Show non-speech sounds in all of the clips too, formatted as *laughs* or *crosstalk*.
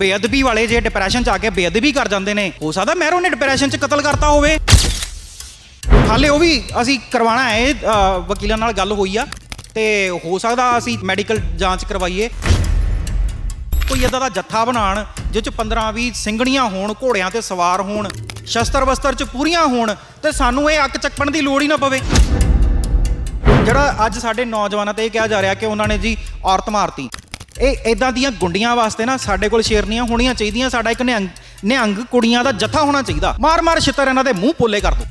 ਬੇਅਦਬੀ ਵਾਲੇ ਜੇ ਡਿਪਰੈਸ਼ਨ ਚ ਆ ਕੇ ਬੇਅਦਬੀ ਕਰ ਜਾਂਦੇ ਨੇ ਹੋ ਸਕਦਾ ਮਹਿਰੋ ਨੇ ਡਿਪਰੈਸ਼ਨ ਚ ਕਤਲ ਕਰਤਾ ਹੋਵੇ। ਹਾਲੇ ਉਹ ਵੀ ਅਸੀਂ ਕਰਵਾਉਣਾ ਹੈ ਅ, ਵਕੀਲਾਂ ਨਾਲ ਗੱਲ ਹੋਈ ਆ ਤੇ ਹੋ ਸਕਦਾ ਅਸੀਂ ਮੈਡੀਕਲ ਜਾਂਚ ਕਰਵਾਈਏ। ਕੋਈ ਇਦਾਂ ਦਾ ਜੱਥਾ ਬਣਾਉਣ ਜਿਸ ਚ 15 20 ਸਿੰਘਣੀਆਂ ਹੋਣ ਘੋੜਿਆਂ ਤੇ ਸਵਾਰ ਹੋਣ ਸ਼ਸਤਰ ਵਸਤਰ ਚ ਪੂਰੀਆਂ ਹੋਣ ਤੇ ਸਾਨੂੰ ਇਹ ਅੱਕ ਚੱਕਣ ਦੀ ਲੋੜ ਹੀ ਨਾ ਪਵੇ। ਜਿਹੜਾ ਅੱਜ ਸਾਡੇ ਨੌਜਵਾਨਾਂ ਤੇ ਇਹ ਕਿਹਾ ਜਾ ਰਿਹਾ ਕਿ ਉਹਨਾਂ ਨੇ ਜੀ ਔਰਤ ਮਾਰਤੀ। ਇਹ ਇਦਾਂ ਦੀਆਂ ਗੁੰਡੀਆਂ ਵਾਸਤੇ ਨਾ ਸਾਡੇ ਕੋਲ ਸ਼ੇਰਨੀਆਂ ਹੋਣੀਆਂ ਚਾਹੀਦੀਆਂ, ਸਾਡਾ ਇੱਕ ਨਿਹੰਗ ਨਿਹੰਗ ਕੁੜੀਆਂ ਦਾ ਜੱਥਾ ਹੋਣਾ ਚਾਹੀਦਾ। ਮਾਰ ਮਾਰ ਛਿੱਤਰ ਇਹਨਾਂ ਦੇ ਮੂੰਹ ਪੋਲੇ ਕਰ ਦੋ।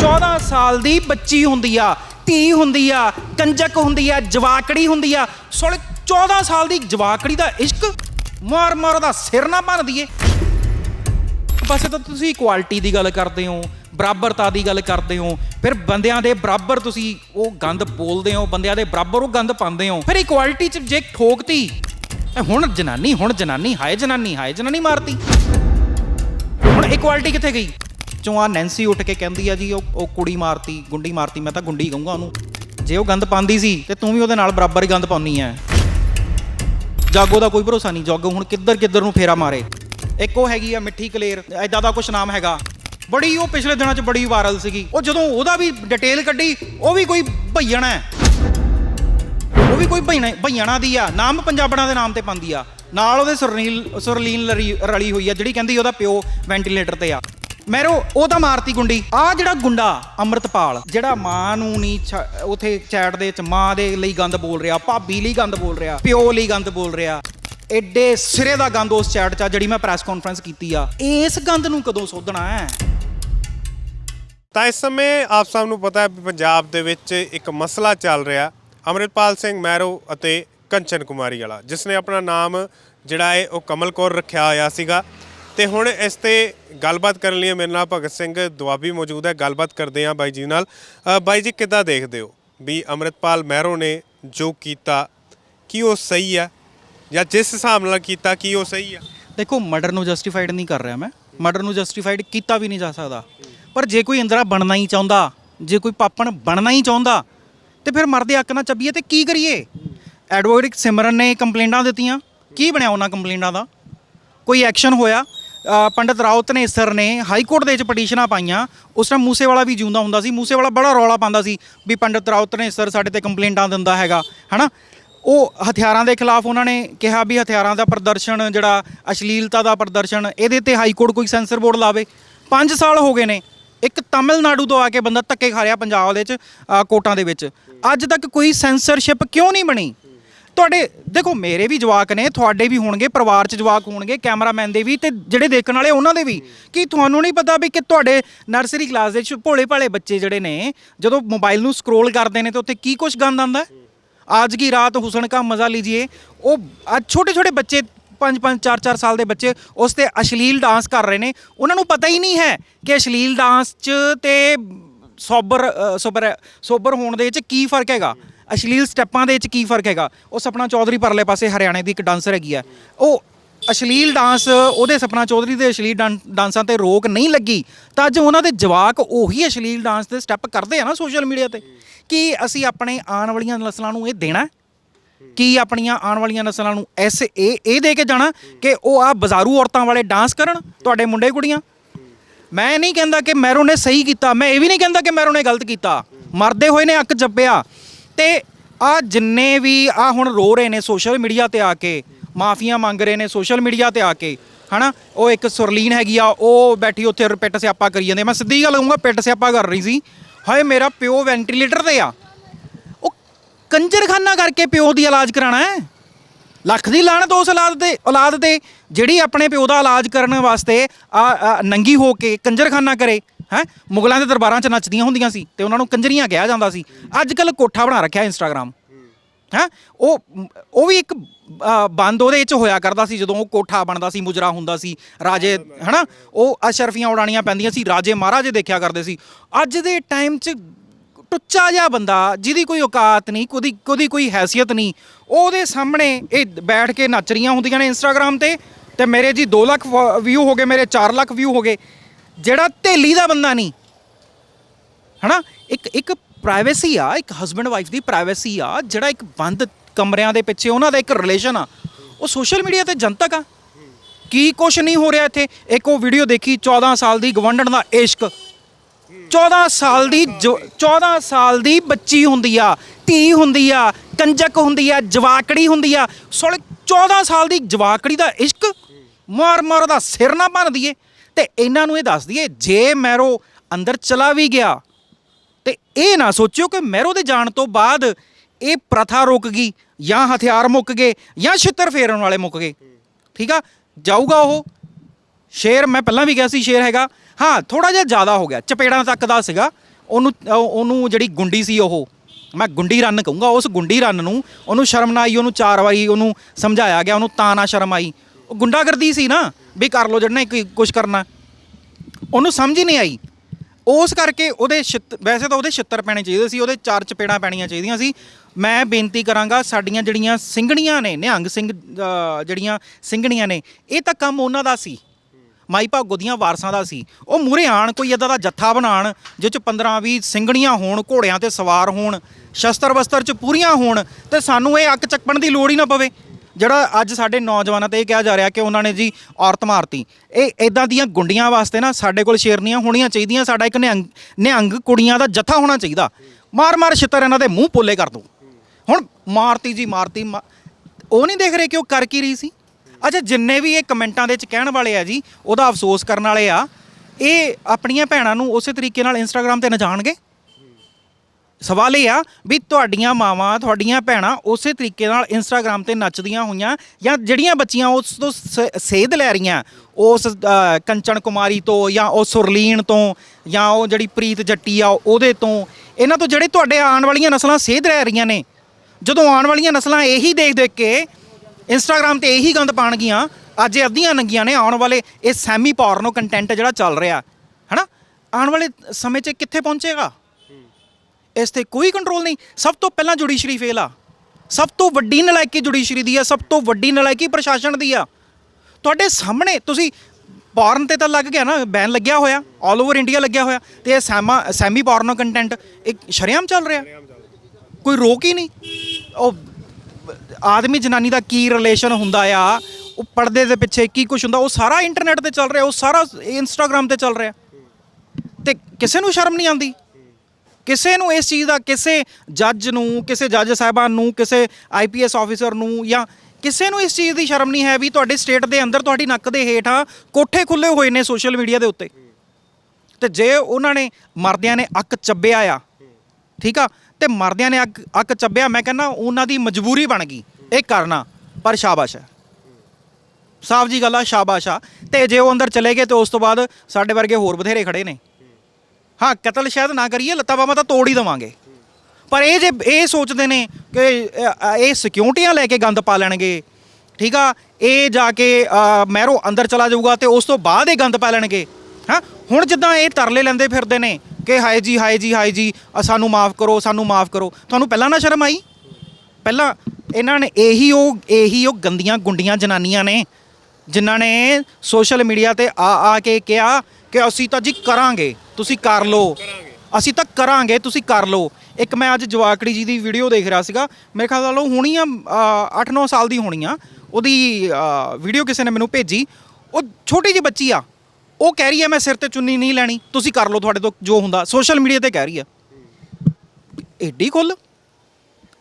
14 ਸਾਲ ਦੀ ਬੱਚੀ ਹੁੰਦੀ ਆ, ਧੀ ਹੁੰਦੀ ਆ, ਕੰਜਕ ਹੁੰਦੀ ਆ, ਜਵਾਕੜੀ ਹੁੰਦੀ ਆ। ਸੋਲੇ 14 ਸਾਲ ਦੀ ਜਵਾਕੜੀ ਦਾ ਇਸ਼ਕ ਮਾਰ ਮਾਰ ਉਹਦਾ ਸਿਰ ਨਾ ਭੰਨ ਦਈਏ। ਪਾਸੇ ਤਾਂ ਤੁਸੀਂ ਕੁਆਲਿਟੀ ਦੀ ਗੱਲ ਕਰਦੇ ਹੋ ਬਰਾਬਰਤਾ ਦੀ ਗੱਲ ਕਰਦੇ ਹੋ। ਫਿਰ ਬੰਦਿਆਂ ਦੇ ਬਰਾਬਰ ਤੁਸੀਂ ਉਹ ਗੰਦ ਬੋਲਦੇ ਹੋ, ਬੰਦਿਆਂ ਦੇ ਬਰਾਬਰ ਉਹ ਗੰਦ ਪਾਉਂਦੇ ਹੋ। ਫਿਰ ਇਕੁਆਲਿਟੀ ਚ ਜੇ ਠੋਕਤੀ ਹੁਣ ਜਨਾਨੀ ਹੁਣ ਜਨਾਨੀ, ਹਾਏ ਜਨਾਨੀ ਹਾਏ ਜਨਾਨੀ ਮਾਰਤੀ। ਹੁਣ ਇਕੁਆਲਿਟੀ ਕਿੱਥੇ ਗਈ? ਚੋਂ ਆ ਨੈਂਸੀ ਉੱਠ ਕੇ ਕਹਿੰਦੀ ਆ ਜੀ, ਉਹ ਉਹ ਕੁੜੀ ਮਾਰਤੀ, ਗੁੰਡੀ ਮਾਰਤੀ, ਮੈਂ ਤਾਂ ਗੁੰਡੀ ਕਹੂੰਗਾ ਉਹਨੂੰ। ਜੇ ਉਹ ਗੰਦ ਪਾਉਂਦੀ ਸੀ, ਤੇ ਤੂੰ ਵੀ ਉਹਦੇ ਨਾਲ ਬਰਾਬਰ ਹੀ ਗੰਦ ਪਾਉਣੀ ਐ। ਜਾਗੋ ਦਾ ਕੋਈ ਭਰੋਸਾ ਨਹੀਂ, ਜਾਗੋ ਹੁਣ ਕਿੱਧਰ ਕਿੱਧਰ ਨੂੰ ਫੇਰਾ ਮਾਰੇ। ਇੱਕ ਉਹ ਹੈਗੀ ਆ ਮਿੱਠੀ ਕਲੇਰ ਐਦਾਂ ਦਾ ਕੁਛ ਨਾਮ ਹੈਗਾ। ਬੜੀ, ਉਹ ਪਿਛਲੇ ਦਿਨਾਂ 'ਚ ਬੜੀ ਵਾਇਰਲ ਸੀਗੀ। ਉਹ ਜਦੋਂ ਉਹਦਾ ਵੀ ਡਿਟੇਲ ਕੱਢੀ, ਉਹ ਵੀ ਕੋਈ ਭਈਣਾ ਹੈ। ਉਹ ਵੀ ਕੋਈ ਭਈਣਾ ਭਈਣਾ ਦੀ ਆ। ਨਾਮ ਪੰਜਾਬਣਾ ਦੇ ਨਾਮ ਤੇ ਪਾਉਂਦੀ ਆ। ਨਾਲ ਉਹਦੇ ਸੁਰਨੀਲ, ਸੁਰਲੀਨ ਰਲੀ ਹੋਈ ਆ, ਜਿਹੜੀ ਕਹਿੰਦੀ ਉਹਦਾ ਪਿਓ ਵੈਂਟੀਲੇਟਰ ਤੇ ਆ। ਮੈਰੋ, ਉਹ ਤਾਂ ਮਾਰਤੀ ਗੁੰਡੀ। ਆ ਜਿਹੜਾ ਗੁੰਡਾ, ਅੰਮ੍ਰਿਤਪਾਲ, ਜਿਹੜਾ ਮਾਂ ਨੂੰ ਨਹੀਂ ਛ- ਉਥੇ ਚੈਟ ਦੇ ਵਿੱਚ ਮਾਂ ਦੇ ਲਈ ਗੰਦ ਬੋਲ ਰਿਹਾ, ਭਾਬੀ ਲਈ ਗੰਦ ਬੋਲ ਰਿਹਾ, ਪਿਓ ਲਈ ਗੰਦ ਬੋਲ ਰਿਹਾ। ਐਡੇ ਸਿਰੇ ਦਾ ਗੰਦ ਉਸ ਚੈਟ 'ਚ ਆ, ਜਿਹੜੀ ਮੈਂ ਪ੍ਰੈਸ ਕਾਨਫਰੰਸ ਕੀਤੀ ਆ। ਇਸ ਗੰਦ ਨੂੰ ਕਦੋਂ ਸੋਧਣਾ ਹੈ? ਤਾਂ ਇਸ ਸਮੇਂ ਆਪ ਸਭ ਨੂੰ ਪਤਾ ਹੈ ਵੀ ਪੰਜਾਬ ਦੇ ਵਿੱਚ ਇੱਕ ਮਸਲਾ ਚੱਲ ਰਿਹਾ। ਅਮਰਿਤਪਾਲ ਸਿੰਘ ਮਹਿਰੋ ਅਤੇ ਕੰਚਨ ਕੁਮਾਰੀ ਵਾਲਾ, ਜਿਸ ਨੇ ਆਪਣਾ ਨਾਮ ਜਿਹੜਾ ਹੈ ਉਹ ਕਮਲ ਕੌਰ ਰੱਖਿਆ ਹੋਇਆ ਸੀਗਾ। ਤੇ ਹੁਣ ਇਸ ਤੇ ਗੱਲਬਾਤ ਕਰਨ ਲਈ ਮੇਰੇ ਨਾਲ ਭਗਤ ਸਿੰਘ ਦੁਆਬੀ ਮੌਜੂਦ ਹੈ। ਗੱਲਬਾਤ ਕਰਦੇ ਹਾਂ ਬਾਈ ਜੀ ਨਾਲ। ਬਾਈ ਜੀ, ਕਿੱਦਾਂ ਦੇਖਦੇ ਹੋ ਵੀ ਅਮਰਿਤਪਾਲ ਮਹਿਰੋ ਨੇ ਜੋ ਕੀਤਾ, ਕੀ ਉਹ ਸਹੀ ਹੈ? ਜਾਂ ਜਿਸ ਹਿਸਾਬ ਨਾਲ ਕੀਤਾ, ਕੀ ਉਹ ਸਹੀ ਹੈ? ਦੇਖੋ, ਮਰਡਰ ਨੂੰ ਜਸਟੀਫਾਈਡ ਨਹੀਂ ਕਰ ਰਿਹਾ ਮੈਂ। ਮਰਡਰ ਨੂੰ ਜਸਟੀਫਾਈਡ ਕੀਤਾ ਵੀ ਨਹੀਂ ਜਾ ਸਕਦਾ। ਪਰ ਜੇ ਕੋਈ ਇੰਦਰਾ ਬਣਨਾ ਹੀ ਚਾਹੁੰਦਾ ਜੇ ਕੋਈ ਪਾਪਣ ਬਣਨਾ ਹੀ ਚਾਹੁੰਦਾ ਤੇ ਫਿਰ ਮਰਦੇ ਹੱਕ ਨਾਲ ਚੱਬੀਏ ਤੇ ਕੀ ਕਰੀਏ? ਐਡਵੋਕੇਟ ਸਿਮਰਨ ਨੇ ਕੰਪਲੇਂਟਾਂ ਦਿੱਤੀਆਂ। ਕੀ ਬਣਿਆ ਉਹਨਾਂ ਕੰਪਲੇਂਟਾਂ ਦਾ? ਕੋਈ ਐਕਸ਼ਨ ਹੋਇਆ? ਅ, ਪੰਡਿਤ ਰਾਉਤ ਨੇ ਸਰ ਨੇ ਹਾਈ ਕੋਰਟ ਦੇ ਵਿੱਚ ਪਟੀਸ਼ਨਾਂ ਪਾਈਆਂ। ਉਸ ਟਾਈਮ ਮੂਸੇਵਾਲਾ ਵੀ ਜਿਉਂਦਾ ਹੁੰਦਾ ਸੀ। ਮੂਸੇਵਾਲਾ ਬੜਾ ਰੌਲਾ ਪਾਉਂਦਾ ਸੀ ਵੀ ਪੰਡਿਤ ਰਾਉਤ ਨੇ ਸਰ ਸਾਡੇ ਤੇ ਕੰਪਲੇਂਟਾਂ ਦਿੰਦਾ ਹੈਗਾ ਹਨਾ? ਉਹ ਹਥਿਆਰਾਂ ਦੇ ਖਿਲਾਫ ਉਹਨਾਂ ਨੇ ਕਿਹਾ ਵੀ ਹਥਿਆਰਾਂ ਦਾ ਪ੍ਰਦਰਸ਼ਨ ਜਿਹੜਾ ਅਸ਼ਲੀਲਤਾ ਦਾ ਪ੍ਰਦਰਸ਼ਨ ਇਹਦੇ ਤੇ ਹਾਈ ਕੋਰਟ ਕੋਈ ਸੈਂਸਰ ਬੋਰਡ ਲਾਵੇ। 5 ਸਾਲ ਹੋ ਗਏ ਨੇ। ਇੱਕ ਤਾਮਿਲਨਾਡੂ ਤੋਂ ਆ ਕੇ ਬੰਦਾ ਧੱਕੇ ਖਾ ਰਿਹਾ ਪੰਜਾਬ ਦੇ ਚ ਕੋਟਾਂ ਦੇ ਵਿੱਚ। ਅੱਜ ਤੱਕ ਕੋਈ ਸੈਂਸਰਸ਼ਿਪ ਕਿਉਂ ਨਹੀਂ ਬਣੀ? ਤੁਹਾਡੇ, ਦੇਖੋ, ਮੇਰੇ ਵੀ ਜਵਾਕ ਨੇ, ਤੁਹਾਡੇ ਵੀ ਹੋਣਗੇ, ਪਰਿਵਾਰ 'ਚ ਜਵਾਕ ਹੋਣਗੇ, ਕੈਮਰਾਮੈਨ ਦੇ ਵੀ ਤੇ ਜਿਹੜੇ ਦੇਖਣ ਵਾਲੇ ਉਹਨਾਂ ਦੇ ਵੀ। ਕਿ ਤੁਹਾਨੂੰ ਨਹੀਂ ਪਤਾ ਵੀ ਕਿ ਤੁਹਾਡੇ ਨਰਸਰੀ ਕਲਾਸ ਦੇ 'ਚ ਭੋਲੇ ਭਾਲੇ ਬੱਚੇ ਜਿਹੜੇ ਨੇ, ਜਦੋਂ ਮੋਬਾਈਲ ਨੂੰ ਸਕਰੋਲ ਕਰਦੇ ਨੇ ਤੇ ਉੱਥੇ ਕੀ ਕੁਝ ਗੰਦ ਆਉਂਦਾ? ਅੱਜ ਕੀ ਰਾਤ ਹੁਸਨ ਕਾ ਮਜ਼ਾ ਲੀਜੀਏ? ਉਹ ਅੱਜ ਛੋਟੇ ਛੋਟੇ ਬੱਚੇ 5 5 4 4 ਸਾਲ ਦੇ ਬੱਚੇ ਉਸ ਤੇ ਅਸ਼ਲੀਲ ਡਾਂਸ ਕਰ ਰਹੇ ਨੇ। ਉਹਨਾਂ ਨੂੰ ਪਤਾ ਹੀ ਨਹੀਂ ਹੈ ਕਿ ਅਸ਼ਲੀਲ ਡਾਂਸ 'ਚ ਤੇ ਸੋਬਰ ਸੋਬਰ ਸੋਬਰ ਹੋਣ ਦੇ ਵਿੱਚ ਕੀ ਫ਼ਰਕ ਹੈਗਾ? ਅਸ਼ਲੀਲ ਸਟੈਪਾਂ ਦੇ ਵਿੱਚ ਕੀ ਫ਼ਰਕ ਹੈਗਾ? ਉਹ ਸਪਨਾ ਚੌਧਰੀ ਪਰਲੇ ਪਾਸੇ ਹਰਿਆਣੇ ਦੀ ਇੱਕ ਡਾਂਸਰ ਹੈਗੀ ਆ ਉਹ ਅਸ਼ਲੀਲ ਡਾਂਸ, ਉਹਦੇ ਸਪਨਾ ਚੌਧਰੀ ਦੇ ਅਸ਼ਲੀਲ ਡਾਂ- ਡਾਂਸਾਂ ਤੇ ਰੋਕ ਨਹੀਂ ਲੱਗੀ। ਤਾਂ ਅੱਜ ਉਹਨਾਂ ਦੇ ਜਵਾਕ ਉਹੀ ਅਸ਼ਲੀਲ ਡਾਂਸ ਦੇ ਸਟੈਪ ਕਰਦੇ ਆ ਨਾ ਸੋਸ਼ਲ ਮੀਡੀਆ ਤੇ। ਕਿ ਅਸੀਂ ਆਪਣੇ ਆਉਣ ਵਾਲੀਆਂ ਨਸਲਾਂ ਨੂੰ ਇਹ ਦੇਣਾ ਕੀ ਆਪਣੀਆਂ ਆਉਣ ਵਾਲੀਆਂ ਨਸਲਾਂ ਨੂੰ ਐਸ ਇਹ ਇਹ ਦੇ ਕੇ ਜਾਣਾ ਕਿ ਉਹ ਆ ਬਾਜ਼ਾਰੂ ਔਰਤਾਂ ਵਾਲੇ ਡਾਂਸ ਕਰਨ ਤੁਹਾਡੇ ਮੁੰਡੇ ਕੁੜੀਆਂ? ਮੈਂ ਨਹੀਂ ਕਹਿੰਦਾ ਕਿ ਮੈਰੋ ਨੇ ਸਹੀ ਕੀਤਾ, ਮੈਂ ਇਹ ਵੀ ਨਹੀਂ ਕਹਿੰਦਾ ਕਿ ਮੈਰੋ ਨੇ ਗਲਤ ਕੀਤਾ। ਮਰਦੇ ਹੋਏ ਨੇ ਅੱਕ ਜੱਪਿਆ। ਤੇ ਆ ਜਿੰਨੇ ਵੀ ਆ ਹੁਣ ਰੋ ਰਹੇ ਨੇ ਸੋਸ਼ਲ ਮੀਡੀਆ ਤੇ ਆ ਕੇ, ਮਾਫੀਆਂ ਮੰਗ ਰਹੇ ਨੇ ਸੋਸ਼ਲ ਮੀਡੀਆ ਤੇ ਆ ਕੇ, ਹਨਾ? ਉਹ ਇੱਕ ਸੁਰਲੀਨ ਹੈਗੀ ਆ, ਉਹ ਬੈਠੀ ਉੱਥੇ ਪਿੱਟ ਸਿਆਪਾ ਕਰੀ ਜਾਂਦੇ ਮੈਂ ਸਿੱਧੀ ਗੱਲ ਕਹੂੰਗਾ, ਪਿੱਟ ਸਿਆਪਾ ਕਰ ਰਹੀ ਸੀ। ਹਾਏ, ਮੇਰਾ ਪਿਓ ਵੈਂਟੀਲੇਟਰ ਤੇ ਆ। ਕੰਜਰਖਾਨਾ ਕਰਕੇ ਪਿਓ ਦੀ ਇਲਾਜ ਕਰਾਣਾ ਹੈ? ਲੱਖ ਦੀ ਲਾਣਤ ਉਸ ਔਲਾਦ ਤੇ ਔਲਾਦ ਤੇ, ਜਿਹੜੀ ਆਪਣੇ ਪਿਓ ਦਾ ਇਲਾਜ ਕਰਨ ਵਾਸਤੇ ਆ ਨੰਗੀ ਹੋ ਕੇ ਕੰਜਰਖਾਨਾ ਕਰੇ, ਹੈ? ਮੁਗਲਾਂ ਦੇ ਦਰਬਾਰਾਂ 'ਚ ਨੱਚਦੀਆਂ ਹੁੰਦੀਆਂ ਸੀ ਤੇ ਉਹਨਾਂ ਨੂੰ ਕੰਜਰੀਆਂ ਕਿਹਾ ਜਾਂਦਾ ਸੀ। ਅੱਜ ਕੱਲ ਕੋਠਾ ਬਣਾ ਰੱਖਿਆ ਇੰਸਟਾਗ੍ਰam ਹੈ? ਉਹ ਉਹ ਵੀ ਇੱਕ ਬੰਦ ਉਹਦੇ ਵਿੱਚ ਹੋਇਆ ਕਰਦਾ ਸੀ ਜਦੋਂ ਉਹ ਕੋਠਾ ਬਣਦਾ ਸੀ, ਮੁਜਰਾ ਹੁੰਦਾ ਸੀ, ਰਾਜੇ, ਹਨਾ? ਉਹ ਅਸ਼ਰਫੀਆਂ ਉਡਾਣੀਆਂ ਪੈਂਦੀਆਂ ਸੀ, ਰਾਜੇ ਮਹਾਰਾਜੇ ਦੇਖਿਆ ਕਰਦੇ ਸੀ। ਅੱਜ ਦੇ ਟਾਈਮ 'ਚ ਟੁੱਚਾ ਜਿਹਾ ਬੰਦਾ ਜਿਹਦੀ ਕੋਈ ਔਕਾਤ ਨਹੀਂ, ਕੋਈ ਕੋਈ ਕੋਈ ਹੈਸੀਅਤ ਨਹੀਂ। ਉਹਦੇ ਸਾਹਮਣੇ ਇਹ ਬੈਠ ਕੇ ਨੱਚ ਰਹੀਆਂ ਹੁੰਦੀਆਂ ਨੇ ਇੰਸਟਾਗ੍ਰam ਤੇ ਤੇ ਮੇਰੇ ਜੀ 2 ਲੱਖ ਵਿਊ ਹੋ ਗਏ, ਮੇਰੇ 4 ਲੱਖ ਵਿਊ ਹੋ ਗਏ। ਜਿਹੜਾ ਢੇਲੀ ਦਾ ਬੰਦਾ ਨਹੀਂ। ਹਨਾ? ਇੱਕ ਇੱਕ ਪ੍ਰਾਈਵੇਸੀ ਆ, ਇੱਕ ਹਸਬੰਡ ਵਾਈਫ ਦੀ ਪ੍ਰਾਈਵੇਸੀ ਆ, ਜਿਹੜਾ ਇੱਕ ਬੰਦ ਕਮਰਿਆਂ ਦੇ ਪਿੱਛੇ ਉਹਨਾਂ ਦਾ ਇੱਕ ਰਿਲੇਸ਼ਨ ਆ। ਉਹ ਸੋਸ਼ਲ ਮੀਡੀਆ ਤੇ ਜਨਤਕ ਆ। ਕੀ ਕੁਛ ਨਹੀਂ ਹੋ ਰਿਹਾ ਇੱਥੇ। ਇੱਕ ਉਹ ਵੀਡੀਓ ਦੇਖੀ 14 ਸਾਲ ਦੀ ਗਵੰਡਣ ਦਾ ਇਸ਼ਕ। 14 ਸਾਲ ਦੀ ਜੋ- 14 ਸਾਲ ਦੀ ਬੱਚੀ ਹੁੰਦੀ ਆ, ਧੀ ਹੁੰਦੀ ਆ, ਕੰਜਕ ਹੁੰਦੀ ਆ, ਜਵਾਕੜੀ ਹੁੰਦੀ ਆ। ਸੋਲੇ 14 ਸਾਲ ਦੀ ਜਵਾਕੜੀ ਦਾ ਇਸ਼ਕ ਮਾਰ ਮਾਰ ਉਹਦਾ ਸਿਰ ਨਾ ਭੰਨ ਦਈਏ। ਤੇ ਇਹਨਾਂ ਨੂੰ ਇਹ ਦੱਸ ਦਈਏ, ਜੇ ਮੈਰੋ ਅੰਦਰ ਚਲਾ ਵੀ ਗਿਆ, ਤੇ ਇਹ ਨਾ ਸੋਚਿਓ ਕਿ ਮੈਰੋ ਦੇ ਜਾਣ ਤੋਂ ਬਾਅਦ ਇਹ ਪ੍ਰਥਾ ਰੁਕ ਗਈ ਜਾਂ ਹਥਿਆਰ ਮੁੱਕ ਗਏ ਜਾਂ ਛਿੱਤਰ ਫੇਰਨ ਵਾਲੇ ਮੁੱਕ ਗਏ। ਠੀਕ ਆ? ਜਾਊਗਾ ਉਹ। ਸ਼ੇਰ, ਮੈਂ ਪਹਿਲਾਂ ਵੀ ਕਿਹਾ ਸੀ ਸ਼ੇਰ ਹੈਗਾ। ਹਾਂ ਥੋੜਾ ਜਿਹਾ ਜ਼ਿਆਦਾ ਹੋ ਗਿਆ, ਚਪੇੜਾਂ ਤੱਕ ਦਾ ਸੀਗਾ। ਉਹਨੂੰ ਉਹਨੂੰ ਜਿਹੜੀ ਗੁੰਡੀ ਸੀ ਉਹ, ਮੈਂ ਗੁੰਡੀ ਰਨ ਕਹੂੰਗਾ, ਉਸ ਗੁੰਡੀ ਰਨ ਨੂੰ ਉਹਨੂੰ ਸ਼ਰਮ ਨਾ ਆਈ ਉਹਨੂੰ ਚਾਰ ਵਾਰੀ ਉਹਨੂੰ ਸਮਝਾਇਆ ਗਿਆ, ਉਹਨੂੰ ਤਾਂ ਨਾ ਸ਼ਰਮ ਆਈ ਉਹ ਗੁੰਡਾਗਰਦੀ ਸੀ ਨਾ, ਵੀ ਕਰ ਲੋ ਜਿਹੜਾ ਕੁਝ ਕਰਨਾ। ਉਹਨੂੰ ਸਮਝ ਹੀ ਨਹੀਂ ਆਈ। ਉਸ ਕਰਕੇ ਉਹਦੇ ਛਿੱਤ, ਵੈਸੇ ਤਾਂ ਉਹਦੇ ਛਿੱਤਰ ਪੈਣੇ ਚਾਹੀਦੇ ਸੀ, ਉਹਦੇ ਚਾਰ ਚਪੇੜਾਂ ਪੈਣੀਆਂ ਚਾਹੀਦੀਆਂ ਸੀ। ਮੈਂ ਬੇਨਤੀ ਕਰਾਂਗਾ, ਸਾਡੀਆਂ ਜਿਹੜੀਆਂ ਸਿੰਘਣੀਆਂ ਨੇ, ਨਿਹੰਗ ਸਿੰਘ ਜਿਹੜੀਆਂ ਸਿੰਘਣੀਆਂ ਨੇ, ਇਹ ਤਾਂ ਕੰਮ ਉਹਨਾਂ ਦਾ ਸੀ। ਮਾਈ ਭਾਗੋ ਦੀਆਂ ਵਾਰਸਾਂ ਦਾ ਸੀ। ਉਹ ਮੂਰੇ ਆਣ ਕੋਈ ਇਦਾਂ ਦਾ ਜੱਥਾ ਬਣਾਉਣ ਜਿਹ ਚ 15 20 ਸਿੰਘਣੀਆਂ ਹੋਣ, ਘੋੜਿਆਂ ਤੇ ਸਵਾਰ ਹੋਣ, ਸ਼ਸਤਰ ਵਸਤਰ ਚ ਪੂਰੀਆਂ ਹੋਣ, ਤੇ ਸਾਨੂੰ ਇਹ ਅੱਕ ਚੱਕਣ ਦੀ ਲੋੜ ਹੀ ਨਾ ਪਵੇ। ਜਿਹੜਾ ਅੱਜ ਸਾਡੇ ਨੌਜਵਾਨਾਂ ਤੇ ਇਹ ਕਿਹਾ ਜਾ ਰਿਹਾ ਕਿ ਉਹਨਾਂ ਨੇ ਜੀ ਔਰਤ ਮਾਰਤੀ। ਇਹ ਇਦਾਂ ਦੀਆਂ ਗੁੰਡੀਆਂ ਵਾਸਤੇ ਨਾ ਸਾਡੇ ਕੋਲ ਸ਼ੇਰਨੀਆਂ ਹੋਣੀਆਂ ਚਾਹੀਦੀਆਂ, ਸਾਡਾ ਇੱਕ ਨਿਹੰਗ ਨਿਹੰਗ ਕੁੜੀਆਂ ਦਾ ਜੱਥਾ ਹੋਣਾ ਚਾਹੀਦਾ। ਮਾਰ ਮਾਰ ਛਿੱਤਰ ਇਹਨਾਂ ਦੇ ਮੂੰਹ ਪੋਲੇ ਕਰ ਦੋ ਹੁਣ ਮਾਰਤੀ ਜੀ ਮਾਰਤੀ, ਮਾ- ਉਹ ਨਹੀਂ ਦੇਖ ਰਹੇ ਕਿ ਉਹ ਕਰ ਕੀ ਰਹੀ ਸੀ? ਅੱਛਾ ਜਿੰਨੇ ਵੀ ਇਹ ਕਮੈਂਟਾਂ ਦੇ ਵਿੱਚ ਕਹਿਣ ਵਾਲੇ ਆ ਜੀ ਉਹਦਾ ਅਫਸੋਸ ਕਰਨ ਵਾਲੇ ਆ ਇਹ ਆਪਣੀਆਂ ਭੈਣਾਂ ਨੂੰ ਉਸੇ ਤਰੀਕੇ ਨਾਲ ਇੰਸਟਾਗ੍ਰam ਤੇ ਨਾ ਜਾਣਗੇ ਸਵਾਲ ਇਹ ਆ ਵੀ ਤੁਹਾਡੀਆਂ ਮਾਵਾਂ ਤੁਹਾਡੀਆਂ ਭੈਣਾਂ ਉਸੇ ਤਰੀਕੇ ਨਾਲ ਇੰਸਟਾਗ੍ਰam ਤੇ ਨੱਚਦੀਆਂ ਹੋਈਆਂ ਜਾਂ ਜਿਹੜੀਆਂ ਬੱਚੀਆਂ ਉਸ ਤੋਂ ਸ- ਸੇਧ ਲੈ ਰਹੀਆਂ ਉਸ ਅ, ਕੰਚਨ ਕੁਮਾਰੀ ਤੋਂ ਜਾਂ ਉਹ ਸੁਰਲੀਨ ਤੋਂ ਜਾਂ ਉਹ ਜਿਹੜੀ ਪ੍ਰੀਤ ਜੱਟੀ ਆ ਉਹਦੇ ਤੋਂ ਇਹਨਾਂ ਤੋਂ ਜਿਹੜੇ ਤੁਹਾਡੇ ਆਉਣ ਵਾਲੀਆਂ ਨਸਲਾਂ ਸੇਧ ਲੈ ਰਹੀਆਂ ਨੇ ਜਦੋਂ ਆਉਣ ਵਾਲੀਆਂ ਨਸਲਾਂ ਇਹੀ ਦੇਖ ਦੇਖ ਕੇ ਇੰਸਟਾਗ੍ਰam ਤੇ ਇਹੀ ਗੰਦ ਪਾਣਗੀਆਂ ਅੱਜ ਇਹ ਅੱਧੀਆਂ ਨੰਗੀਆਂ ਨੇ, ਆਉਣ ਵਾਲੇ ਇਹ ਸੈਮੀ ਪੋਰਨੋ ਕੰਟੈਂਟ ਜਿਹੜਾ ਚੱਲ ਰਿਹਾ। ਹਨਾ? ਆਉਣ ਵਾਲੇ ਸਮੇਂ 'ਚ ਕਿੱਥੇ ਪਹੁੰਚੇਗਾ? ਇਸ ਤੇ ਕੋਈ ਕੰਟਰੋਲ ਨਹੀਂ। ਸਭ ਤੋਂ ਪਹਿਲਾਂ ਜੁਡੀਸ਼ਰੀ ਫੇਲ ਆ। ਸਭ ਤੋਂ ਵੱਡੀ ਨਲਾਇਕੀ ਜੁਡੀਸ਼ਰੀ ਦੀ ਆ, ਸਭ ਤੋਂ ਵੱਡੀ ਨਲਾਇਕੀ ਪ੍ਰਸ਼ਾਸਨ ਦੀ ਆ। ਤੁਹਾਡੇ ਸਾਹਮਣੇ ਤੁਸੀਂ ਪੌਰਨ ਤੇ ਤਾਂ ਲੱਗ ਗਿਆ ਨਾ ਬੈਨ ਲੱਗਿਆ ਹੋਇਆ 올 ਓਵਰ ਇੰਡੀਆ ਲੱਗਿਆ ਹੋਇਆ, ਤੇ ਇਹ ਸੈਮਾ ਸੈਮੀ ਪੌਰਨੋ ਕੰਟੈਂਟ ਇੱਕ ਸ਼ਰੇਆਮ ਚੱਲ ਰਿਹਾ। ਕੋਈ ਰੋਕ ਹੀ ਨਹੀਂ। ਉਹ ਆਦਮੀ ਜਨਾਨੀ ਦਾ ਕੀ ਰਿਲੇਸ਼ਨ ਹੁੰਦਾ ਆ? ਉਹ ਪਰਦੇ ਦੇ ਪਿੱਛੇ ਕੀ ਕੁਝ ਹੁੰਦਾ? ਉਹ ਸਾਰਾ ਇੰਟਰਨੈਟ ਤੇ ਚੱਲ ਰਿਹਾ, ਉਹ ਸਾਰਾ ਇੰਸਟਾਗ੍ਰam ਤੇ ਚੱਲ ਰਿਹਾ। ਤੇ ਕਿਸੇ ਨੂੰ ਸ਼ਰਮ ਨਹੀਂ ਆਉਂਦੀ? ਕਿਸੇ ਨੂੰ ਇਸ ਚੀਜ਼ ਦਾ, ਕਿਸੇ ਜੱਜ ਨੂੰ, ਕਿਸੇ ਜੱਜ ਸਾਹਿਬਾਨ ਨੂੰ, ਕਿਸੇ ਆਈਪੀਐਸ ਆਫੀਸਰ ਨੂੰ ਜਾਂ ਕਿਸੇ ਨੂੰ ਇਸ ਚੀਜ਼ ਦੀ ਸ਼ਰਮ ਨਹੀਂ ਹੈ ਵੀ ਤੁਹਾਡੇ ਸਟੇਟ ਦੇ ਅੰਦਰ ਤੁਹਾਡੀ ਨੱਕ ਦੇ ਹੇਠਾਂ ਕੋਠੇ ਖੁੱਲੇ ਹੋਏ ਨੇ ਸੋਸ਼ਲ ਮੀਡੀਆ ਦੇ ਉੱਤੇ। ਤੇ ਜੇ ਉਹਨਾਂ ਨੇ ਮਰਦਿਆਂ ਨੇ ਅੱਕ ਚੱਬਿਆ ਆ, ਠੀਕ ਆ ਤੇ ਮਰਦਿਆਂ ਨੇ ਅੱਗ ਅੱਗ ਚੱਬਿਆ। ਮੈਂ ਕਹਿੰਦਾ ਉਹਨਾਂ ਦੀ ਮਜਬੂਰੀ ਬਣ ਗਈ। ਇਹ ਕਰਨਾ ਪਰ ਸ਼ਾਬਾਸ਼ ਹੈ। ਸਾਫ਼ ਜੀ ਗੱਲ ਆ ਸ਼ਾਬਾਸ਼ ਆ। ਤੇ ਜੇ ਉਹ ਅੰਦਰ ਚਲੇ ਗਏ ਤੇ ਉਸ ਤੋਂ ਬਾਅਦ ਸਾਡੇ ਵਰਗੇ ਹੋਰ ਬਥੇਰੇ ਖੜੇ ਨੇ। ਹਾਂ ਕਤਲ ਸ਼ਾਇਦ ਨਾ ਕਰੀਏ ਲੱਤਾਂ ਬਾਹਾਂ ਤਾਂ ਤੋੜ ਹੀ ਦਵਾਂਗੇ। ਪਰ ਇਹ ਜੇ ਇਹ ਸੋਚਦੇ ਨੇ ਕਿ ਇਹ ਸਿਕਿਉਰਟੀਆਂ ਲੈ ਕੇ ਗੰਦ ਪਾ ਲੈਣਗੇ। ਠੀਕ ਆ? ਇਹ ਜਾ ਕੇ ਅ, ਮਹਿਰੋ ਅੰਦਰ ਚਲਾ ਜਾਊਗਾ ਤੇ ਉਸ ਤੋਂ ਬਾਅਦ ਇਹ ਗੰਦ ਪਾ ਲੈਣਗੇ। ਹਾਂ? ਹੁਣ ਜਿੱਦਾਂ ਇਹ ਤਰਲੇ ਲੈਂਦੇ ਫਿਰਦੇ ਨੇ ਕਿ ਹਾਏ ਜੀ ਹਾਏ ਜੀ ਹਾਏ ਜੀ ਅ, ਸਾਨੂੰ ਮਾਫ ਕਰੋ ਸਾਨੂੰ ਮਾਫ ਕਰੋ। ਤੁਹਾਨੂੰ ਪਹਿਲਾਂ ਨਾ ਸ਼ਰਮ ਆਈ? ਪਹਿਲਾਂ ਇਹਨਾਂ ਨੇ ਇਹੀ ਉਹ ਇਹੀ ਉਹ ਗੰਦੀਆਂ ਗੁੰਡੀਆਂ ਜਨਾਨੀਆਂ ਨੇ ਜਿਨ੍ਹਾਂ ਨੇ ਸੋਸ਼ਲ ਮੀਡੀਆ ਤੇ ਆ ਆ ਕੇ ਕਿਹਾ ਕਿ ਅਸੀਂ ਤਾਂ ਜੀ ਕਰਾਂਗੇ ਤੁਸੀਂ ਕਰ ਲਓ। ਅਸੀਂ ਤਾਂ ਕਰਾਂਗੇ ਤੁਸੀਂ ਕਰ ਲਓ। ਇੱਕ ਮੈਂ ਅੱਜ ਜਵਾਕੜੀ ਜੀ ਦੀ ਵੀਡੀਓ ਦੇਖ ਰਿਹਾ ਸੀਗਾ। ਮੇਰੇ ਖਿਆਲ ਨਾਲ ਉਹ ਹੋਣੀ ਆ 8-9 ਸਾਲ ਦੀ ਹੋਣੀ ਆ ਉਹਦੀ ਵੀਡੀਓ ਕਿਸੇ ਨੇ ਮੈਨੂੰ ਭੇਜੀ। ਉਹ ਛੋਟੀ ਜਿਹੀ ਬੱਚੀ ਆ। ਉਹ ਕਹਿ ਰਹੀ ਹੈ, ਮੈਂ ਸਿਰ ਤੇ ਚੁੰਨੀ ਨਹੀਂ ਲੈਣੀ, ਤੁਸੀਂ ਕਰ ਲਓ ਤੁਹਾਡੇ ਤੋਂ ਜੋ ਹੁੰਦਾ। ਸੋਸ਼ਲ ਮੀਡੀਆ ਤੇ ਕਹਿ ਰਹੀ ਆ ਏਡੀ ਕੁੱਲ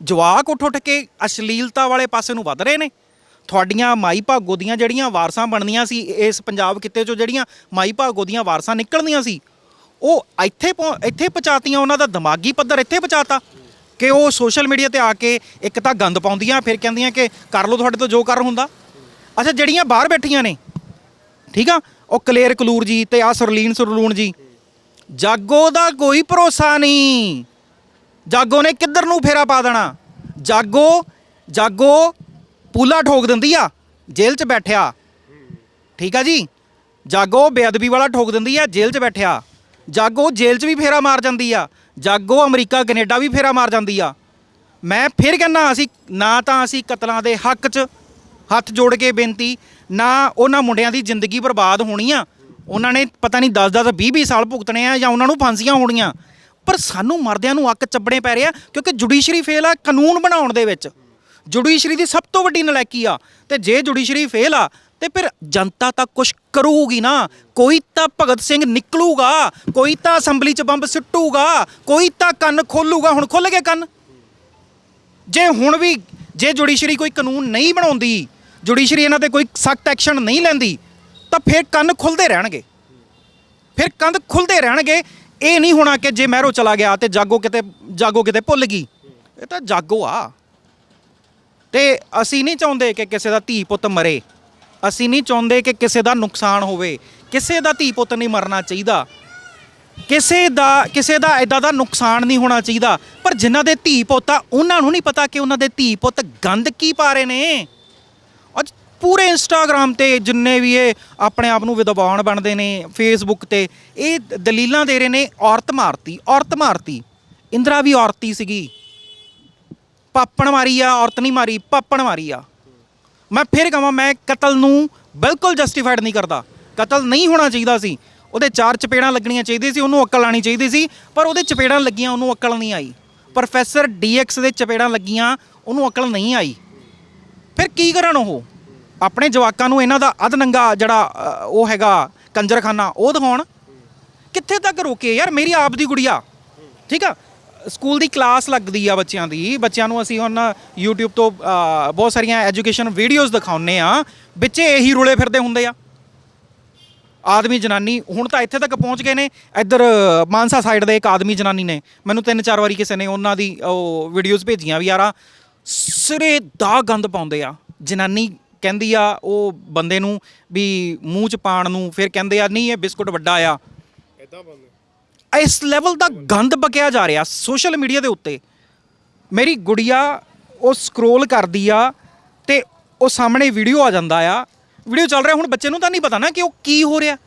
ਜਵਾਕ ਉੱਠ ਉੱਠ ਕੇ ਅਸ਼ਲੀਲਤਾ ਵਾਲੇ ਪਾਸੇ ਨੂੰ ਵੱਧ ਰਹੇ ਨੇ। ਤੁਹਾਡੀਆਂ ਮਾਈ ਭਾਗੋ ਦੀਆਂ ਜਿਹੜੀਆਂ ਵਾਰਸਾਂ ਬਣਦੀਆਂ ਸੀ, ਇਸ ਪੰਜਾਬ ਕਿੱਤੇ ਚੋਂ ਜਿਹੜੀਆਂ ਮਾਈ ਭਾਗੋ ਦੀਆਂ ਵਾਰਸਾਂ ਨਿਕਲਦੀਆਂ ਸੀ, ਉਹ ਇੱਥੇ ਪਹੁੰ- ਇੱਥੇ ਪਹੁੰਚਾਤੀਆਂ, ਉਹਨਾਂ ਦਾ ਦਿਮਾਗੀ ਪੱਧਰ ਇੱਥੇ ਪਹੁੰਚਾਤਾ ਕਿ ਉਹ ਸੋਸ਼ਲ ਮੀਡੀਆ ਤੇ ਆ ਕੇ ਇੱਕ ਤਾਂ ਗੰਦ ਪਾਉਂਦੀਆਂ, ਫਿਰ ਕਹਿੰਦੀਆਂ ਕਿ ਕਰ ਲਓ ਤੁਹਾਡੇ ਤੋਂ ਜੋ ਕਰ ਹੁੰਦਾ। ਅੱਛਾ, ਜਿਹੜੀਆਂ ਬਾਹਰ ਬੈਠੀਆਂ ਨੇ, ਠੀਕ ਆ? ਉਹ ਕਲੇਰ ਕਲੂਰ ਜੀ ਤੇ ਆ ਸਰਲੀਨ ਸਰਲੂਣ ਜੀ। ਜਾਗੋ ਦਾ ਕੋਈ ਭਰੋਸਾ ਨਹੀਂ। ਜਾਗੋ ਨੇ ਕਿੱਧਰ ਨੂੰ ਫੇਰਾ ਪਾ ਦੇਣਾ? ਜਾਗੋ ਜਾਗੋ, ਪੂਲਾ ਠੋਕ ਦਿੰਦੀ ਆ, ਜੇਲ੍ਹ 'ਚ ਬੈਠਿਆ। ਠੀਕ ਆ ਜੀ? ਜਾਗੋ ਬੇਅਦਬੀ ਵਾਲਾ ਠੋਕ ਦਿੰਦੀ ਆ, ਜੇਲ੍ਹ 'ਚ ਬੈਠਿਆ। ਜਾਗੋ ਜੇਲ੍ਹ 'ਚ ਵੀ ਫੇਰਾ ਮਾਰ ਜਾਂਦੀ ਆ। ਜਾਗੋ ਅਮਰੀਕਾ, ਕੈਨੇਡਾ ਵੀ ਫੇਰਾ ਮਾਰ ਜਾਂਦੀ ਆ। ਮੈਂ ਫਿਰ ਕਹਿੰਦਾ ਅਸੀਂ, ਨਾ ਤਾਂ ਅਸੀਂ ਕਤਲਾਂ ਦੇ ਹੱਕ 'ਚ ਹੱਥ ਜੋੜ ਕੇ ਬੇਨਤੀ ਨਾ ਉਹਨਾਂ ਮੁੰਡਿਆਂ ਦੀ ਜ਼ਿੰਦਗੀ ਬਰਬਾਦ ਹੋਣੀ ਆ। ਉਹਨਾਂ ਨੇ ਪਤਾ ਨਹੀਂ 10-10 20-20 ਸਾਲ ਭੁਗਤਣੇ ਆ ਜਾਂ ਉਹਨਾਂ ਨੂੰ ਫਾਂਸੀਆਂ ਹੋਣੀਆਂ। ਪਰ ਸਾਨੂੰ ਮਰਦਿਆਂ ਨੂੰ ਅੱਕ ਚੱਬਣੇ ਪੈ ਰਿਹਾ ਕਿਉਂਕਿ ਜੁਡੀਸ਼ਰੀ ਫੇਲ ਆ ਕਾਨੂੰਨ ਬਣਾਉਣ ਦੇ ਵਿੱਚ। ਜੁਡੀਸ਼ਰੀ ਦੀ ਸਭ ਤੋਂ ਵੱਡੀ ਨਲਾਇਕੀ ਆ। ਤੇ ਜੇ ਜੁਡੀਸ਼ਰੀ ਫੇਲ ਆ, ਤੇ ਫਿਰ ਜਨਤਾ ਤਾਂ ਕੁਝ ਕਰੂਗੀ ਨਾ। ਕੋਈ ਤਾਂ ਭਗਤ ਸਿੰਘ ਨਿਕਲੂਗਾ, ਕੋਈ ਤਾਂ ਅਸੈਂਬਲੀ 'ਚ ਬੰਬ ਸਿੱਟੂਗਾ, ਕੋਈ ਤਾਂ ਕੰਨ ਖੋਲੂਗਾ। ਹੁਣ ਖੁੱਲ ਗਏ ਕੰਨ। ਜੇ ਹੁਣ ਵੀ, ਜੇ ਜੁਡੀਸ਼ਰੀ ਕੋਈ ਕਾਨੂੰਨ ਨਹੀਂ ਬਣਾਉਂਦੀ ਜੁਡੀਸ਼ਰੀ ਇਹਨਾਂ ਤੇ ਕੋਈ ਸਖਤ ਐਕਸ਼ਨ ਨਹੀਂ ਲੈਂਦੀ, ਤਾਂ ਫਿਰ ਕੰਨ ਖੁੱਲਦੇ ਰਹਿਣਗੇ। ਫਿਰ ਕੰਨ ਖੁੱਲਦੇ ਰਹਿਣਗੇ, ਇਹ ਨਹੀਂ ਹੋਣਾ ਕਿ ਜੇ ਮਹਿਰੋ ਚਲਾ ਗਿਆ ਤੇ ਜਾਗੋ ਕਿਤੇ ਜਾਗੋ ਕਿਤੇ ਭੁੱਲ ਗਈ। ਇਹ ਤਾਂ ਜਾਗੋ ਆ। ਤੇ ਅਸੀਂ ਨਹੀਂ ਚਾਹੁੰਦੇ ਕਿ ਕਿਸੇ ਦਾ ਧੀ ਪੁੱਤ ਮਰੇ। ਅਸੀਂ ਨਹੀਂ ਚਾਹੁੰਦੇ ਕਿ ਕਿਸੇ ਦਾ ਨੁਕਸਾਨ ਹੋਵੇ। ਕਿਸੇ ਦਾ ਧੀ ਪੁੱਤ ਨਹੀਂ ਮਰਨਾ ਚਾਹੀਦਾ। ਕਿਸੇ ਦਾ ਕਿਸੇ ਦਾ ਇਦਾਂ ਦਾ ਨੁਕਸਾਨ ਨਹੀਂ ਹੋਣਾ ਚਾਹੀਦਾ। ਪਰ ਜਿਨ੍ਹਾਂ ਦੇ ਧੀ ਪੁੱਤ ਆ, ਉਹਨਾਂ ਨੂੰ ਨਹੀਂ ਪਤਾ ਕਿ ਉਹਨਾਂ ਦੇ ਧੀ ਪੁੱਤ ਗੰਦ ਕੀ ਪਾ ਰਹੇ ਨੇ। ਅੱਜ ਪੂਰੇ ਇੰਸਟਾਗ੍ਰam ਤੇ ਜਿੰਨੇ ਵੀ ਇਹ ਆਪਣੇ ਆਪ ਨੂੰ ਵਿਦਵਾਨ ਬਣਦੇ ਨੇ ਫੇਸਬੁੱਕ ਤੇ, ਇਹ ਦਲੀਲਾਂ ਦੇ ਰਹੇ ਨੇ ਔਰਤ ਮਾਰਤੀ ਔਰਤ ਮਾਰਤੀ। ਇੰਦਰਾ ਵੀ ਔਰਤੀ ਸੀਗੀ। ਪਾਪਣ ਮਾਰੀ ਆ, ਔਰਤ ਨਹੀਂ ਮਾਰੀ, ਪਾਪਣ ਮਾਰੀ ਆ। ਮੈਂ ਫਿਰ ਕਹਾਂ, ਮੈਂ ਕਤਲ ਨੂੰ ਬਿਲਕੁਲ ਜਸਟੀਫਾਈਡ ਨਹੀਂ ਕਰਦਾ। ਕਤਲ ਨਹੀਂ ਹੋਣਾ ਚਾਹੀਦਾ ਸੀ। ਉਹਦੇ ਚਾਰ ਚਪੇੜਾਂ ਲੱਗਣੀਆਂ ਚਾਹੀਦੀ ਸੀ, ਉਹਨੂੰ ਅਕਲ ਆਣੀ ਚਾਹੀਦੀ ਸੀ, ਪਰ ਉਹਦੇ ਚਪੇੜਾਂ ਲੱਗੀਆਂ, ਉਹਨੂੰ ਅਕਲ ਨਹੀਂ ਆਈ। ਪ੍ਰੋਫੈਸਰ ਡੀਐਕਸ ਦੇ ਚਪੇੜਾਂ ਲੱਗੀਆਂ, ਉਹਨੂੰ ਅਕਲ ਨਹੀਂ ਆਈ। ਫਿਰ ਕੀ ਕਰਨ ਉਹ? ਆਪਣੇ ਜਵਾਕਾਂ ਨੂੰ ਇਹਨਾਂ ਦਾ ਅਧਨੰਗਾ ਜਿਹੜਾ ਅ, ਉਹ ਹੈਗਾ ਕੰਜਰਖਾਨਾ ਉਹ ਦਿਖਾਉਣ? ਕਿੱਥੇ ਤੱਕ ਰੋਕੇ? ਯਾਰ ਮੇਰੀ ਆਪ ਦੀ ਗੁੜੀਆ। ਠੀਕ ਆ? ਸਕੂਲ ਦੀ ਕਲਾਸ ਲੱਗਦੀ ਆ ਬੱਚਿਆਂ ਦੀ। ਬੱਚਿਆਂ ਨੂੰ ਅਸੀਂ ਹੁਣ YouTube ਤੋਂ ਅ, ਬਹੁਤ ਸਾਰੀਆਂ ਐਜੂਕੇਸ਼ਨ ਵੀਡੀਓਜ਼ ਦਿਖਾਉਂਦੇ ਆ। ਵਿੱਚੇ ਇਹੀ ਰੁਲੇ ਫਿਰਦੇ ਹੁੰਦੇ ਆ। ਆਦਮੀ ਜਨਾਨੀ ਹੁਣ ਤਾਂ ਇੱਥੇ ਤੱਕ ਪਹੁੰਚ ਗਏ ਨੇ। ਇੱਧਰ ਮਾਨਸਾ ਸਾਈਡ ਦੇ ਇੱਕ ਆਦਮੀ ਜਨਾਨੀ ਨੇ। ਮੈਨੂੰ ਤਿੰਨ ਚਾਰ ਵਾਰੀ ਕਿਸੇ ਨੇ ਉਹਨਾਂ ਦੀ ਉਹ ਵੀਡੀਓਜ਼ ਭੇਜੀਆਂ ਵੀ ਯਾਰਾ ਸਿਰੇ ਦਾ ਗੰਦ ਪਾਉਂਦੇ ਆ। ਜਨਾਨੀ ਕਹਿੰਦੀ ਆ ਉਹ ਬੰਦੇ ਨੂੰ ਵੀ ਮੂੰਹ ਚ ਪਾਣ ਨੂੰ ਫਿਰ ਕਹਿੰਦੇ ਆ ਨਹੀਂ ਇਹ ਬਿਸਕੁਟ ਵੱਡਾ ਆ। ਇਦਾਂ ਬੰਦੇ ਇਸ ਲੈਵਲ ਦਾ ਗੰਦ ਬਕਿਆ ਜਾ ਰਿਹਾ ਸੋਸ਼ਲ ਮੀਡੀਆ ਦੇ ਉੱਤੇ। ਮੇਰੀ ਗੁੜੀਆ ਉਹ ਸਕਰੋਲ ਕਰਦੀ ਆ ਤੇ ਉਹ ਸਾਹਮਣੇ ਵੀਡੀਓ ਆ ਜਾਂਦਾ ਆ। ਵੀਡੀਓ ਚੱਲ ਰਿਹਾ ਹੁਣ ਬੱਚੇ ਨੂੰ ਤਾਂ ਨਹੀਂ ਪਤਾ ਨਾ ਕਿ ਉਹ ਕੀ ਹੋ ਰਿਹਾ।